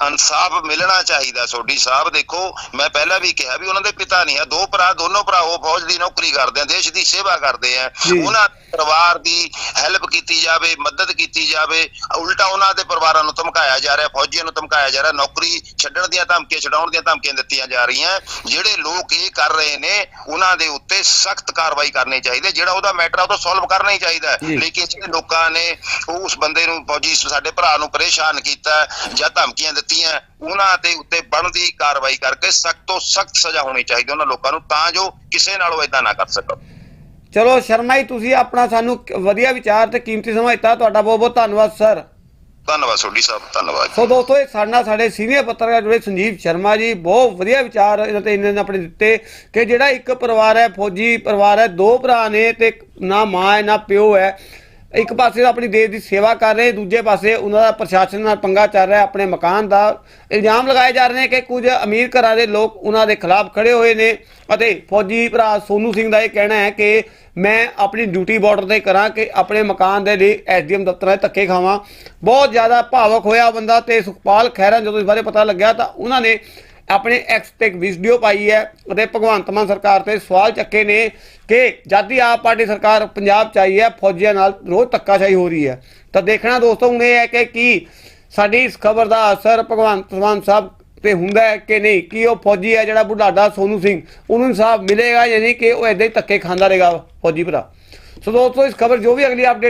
ਇਨਸਾਫ ਮਿਲਣਾ ਚਾਹੀਦਾ ਸੋਢੀ ਸਾਹਿਬ ਦੇਖੋ ਮੈਂ ਪਹਿਲਾਂ ਵੀ ਕਿਹਾ ਵੀ ਉਹਨਾਂ ਦੇ ਪਿਤਾ ਨਹੀਂ ਹੈ ਦੋ ਭਰਾ ਦੋਨੋਂ ਭਰਾ ਉਹ ਫੌਜ ਦੀ ਨੌਕਰੀ ਕਰਦੇ ਆ ਦੇਸ਼ ਦੀ ਸੇਵਾ ਕਰਦੇ ਆ। ਉਹਨਾਂ ਪਰਿਵਾਰ ਦੀ ਹੈਲਪ ਕੀਤੀ ਜਾਵੇ ਮਦਦ ਕੀਤੀ ਜਾਵੇ ਉਲਟਾ ਉਹਨਾਂ ਦੇ ਪਰਿਵਾਰਾਂ ਨੂੰ ਧਮਕਾਇਆ ਜਾ ਰਿਹਾ ਫੌਜੀਆਂ ਨੂੰ ਧਮਕਾਇਆ ਜਾ ਰਿਹਾ ਨੌਕਰੀ ਛੱਡਣ ਦੀਆਂ ਧਮਕੀਆਂ ਛਡਾਉਣ ਦੀਆਂ ਧਮਕੀਆਂ ਦਿੱਤੀਆਂ ਜਾ ਰਹੀਆਂ ਜਿਹੜੇ ਲੋਕ ਇਹ ਕਰ ਰਹੇ ਨੇ ਉਹਨਾਂ ਦੇ ਉੱਤੇ ਸਖਤ ਕਾਰਵਾਈ ਕਰਨੀ ਚਾਹੀਦੀ ਹੈ। ਜਿਹੜਾ ਉਹਦਾ ਮੈਟਰ ਆ ਉਹ ਤਾਂ ਸੋਲਵ ਕਰਨਾ ਹੀ ਚਾਹੀਦਾ। ਲੇਕਿਨ ਜਿਹੜੇ ਲੋਕਾਂ ਨੇ ਉਸ ਬੰਦੇ ਨੂੰ ਫੌਜੀ ਸਾਡੇ ਭਰਾ ਨੂੰ ਪਰੇਸ਼ਾਨ ਕੀਤਾ ਜਾਂ ਧਮਕੀਆਂ ਦਿੱਤੀਆਂ ਉਹਨਾਂ ਦੇ ਉੱਤੇ ਬਣਦੀ ਕਾਰਵਾਈ ਕਰਕੇ ਸਖਤ ਤੋਂ ਸਖਤ ਸਜ਼ਾ ਹੋਣੀ ਚਾਹੀਦੀ ਉਹਨਾਂ ਲੋਕਾਂ ਨੂੰ ਤਾਂ ਜੋ ਕਿਸੇ ਨਾਲ ਉਹ ਇਦਾਂ ਨਾ ਕਰ ਸਕਣ। ਚਲੋ ਸ਼ਰਮਾ ਜੀ ਤੁਸੀਂ ਆਪਣਾ ਸਾਨੂੰ ਵਧੀਆ ਵਿਚਾਰ ਤੇ ਕੀਮਤੀ ਸਮਾਂ ਦਿੱਤਾ ਤੁਹਾਡਾ ਬਹੁਤ ਬਹੁਤ ਧੰਨਵਾਦ ਸਰ। ਧੰਨਵਾਦ ਸੋਢੀ ਸਾਹਿਬ ਧੰਨਵਾਦ ਸੋ ਦੋਸਤੋ ਇਹ ਸਾਡੇ ਨਾਲ ਸਾਡੇ ਸੀਨੀਅਰ ਪੱਤਰਕਾਰ ਜੁੜੇ ਸੰਜੀਵ ਸ਼ਰਮਾ ਜੀ ਬਹੁਤ ਵਧੀਆ ਵਿਚਾਰ ਇਹਨਾਂ ਤੇ ਇਹਨਾਂ ਨੇ ਆਪਣੇ ਦਿੱਤੇ ਕਿ ਜਿਹੜਾ ਇੱਕ ਪਰਿਵਾਰ ਹੈ ਫੌਜੀ ਪਰਿਵਾਰ ਹੈ ਦੋ ਭਰਾ ਨੇ ਤੇ ਨਾ ਮਾਂ ਹੈ ਨਾ ਪਿਓ ਹੈ। ਇੱਕ ਪਾਸੇ ਤਾਂ ਆਪਣੀ ਦੇਸ਼ ਦੀ ਸੇਵਾ ਕਰ ਰਹੇ, ਦੂਜੇ ਪਾਸੇ ਉਹਨਾਂ ਦਾ ਪ੍ਰਸ਼ਾਸਨ ਨਾਲ ਪੰਗਾ ਚੱਲ ਰਿਹਾ, ਆਪਣੇ ਮਕਾਨ ਦਾ ਇਲਜ਼ਾਮ ਲਗਾਏ ਜਾ ਰਹੇ ਨੇ ਕਿ ਕੁਝ ਅਮੀਰ ਘਰਾਂ ਦੇ ਲੋਕ ਉਹਨਾਂ ਦੇ ਖਿਲਾਫ ਖੜੇ ਹੋਏ ਨੇ ਅਤੇ ਫੌਜੀ ਭਰਾ ਸੋਨੂ ਸਿੰਘ ਦਾ ਇਹ ਕਹਿਣਾ ਹੈ ਕਿ ਮੈਂ ਆਪਣੀ ਡਿਊਟੀ ਬਾਰਡਰ ਤੇ ਕਰਾਂ ਕਿ ਆਪਣੇ ਮਕਾਨ ਦੇ ਲਈ ਐਸਡੀਐਮ ਦਫ਼ਤਰਾਂ 'ਚ ਧੱਕੇ ਖਾਵਾਂ। ਬਹੁਤ ਜ਼ਿਆਦਾ ਭਾਵਕ ਹੋਇਆ ਬੰਦਾ ਤੇ ਸੁਖਪਾਲ ਖਹਿਰਾ ਜਦੋਂ ਇਸ ਬਾਰੇ ਪਤਾ ਲੱਗਿਆ ਤਾਂ ਉਹਨਾਂ ਨੇ ਆਪਣੇ ਐਕਸ ਤੇ ਇੱਕ ਵੀਡੀਓ ਪਾਈ ਹੈ ਅਤੇ ਭਗਵੰਤ ਮਾਨ ਸਰਕਾਰ ਤੇ ਸਵਾਲ ਚੱਕੇ ਨੇ ਕਿ ਜਦ ਦੀ ਆਪ ਪਾਰਟੀ ਸਰਕਾਰ ਪੰਜਾਬ ਚ ਆਈ ਹੈ, ਫੌਜੀਆਂ ਨਾਲ ਰੋਜ਼ ਧੱਕਾਸ਼ਾਹੀ ਹੋ ਰਹੀ ਹੈ। ਤਾਂ ਦੇਖਣਾ ਦੋਸਤੋ ਹੁਣ ਇਹ ਹੈ ਕਿ ਕੀ ਸਾਡੀ ਇਸ ਖਬਰ ਦਾ ਅਸਰ ਭਗਵੰਤ ਮਾਨ ਸਾਹਿਬ ਤੇ ਹੁੰਦਾ ਹੈ ਕਿ ਨਹੀਂ? ਕਿ ਉਹ ਫੌਜੀ ਹੈ ਜਿਹੜਾ ਬੁਢਾਡਾ ਸੋਨੂ ਸਿੰਘ? ਉਹਨੂੰ ਇਨਸਾਫ ਮਿਲੇਗਾ ਜਾਂ ਨਹੀਂ ਕਿ ਉਹ ਐਦਾਂ ਹੀ ਧੱਕੇ ਖਾਂਦਾ ਰਹੇਗਾ ਫੌਜੀ ਭਰਾ? ਸੋ ਦੋਸਤੋ ਇਸ ਖਬਰ ਜੋ ਵੀ ਅਗਲੀ ਅਪਡੇਟ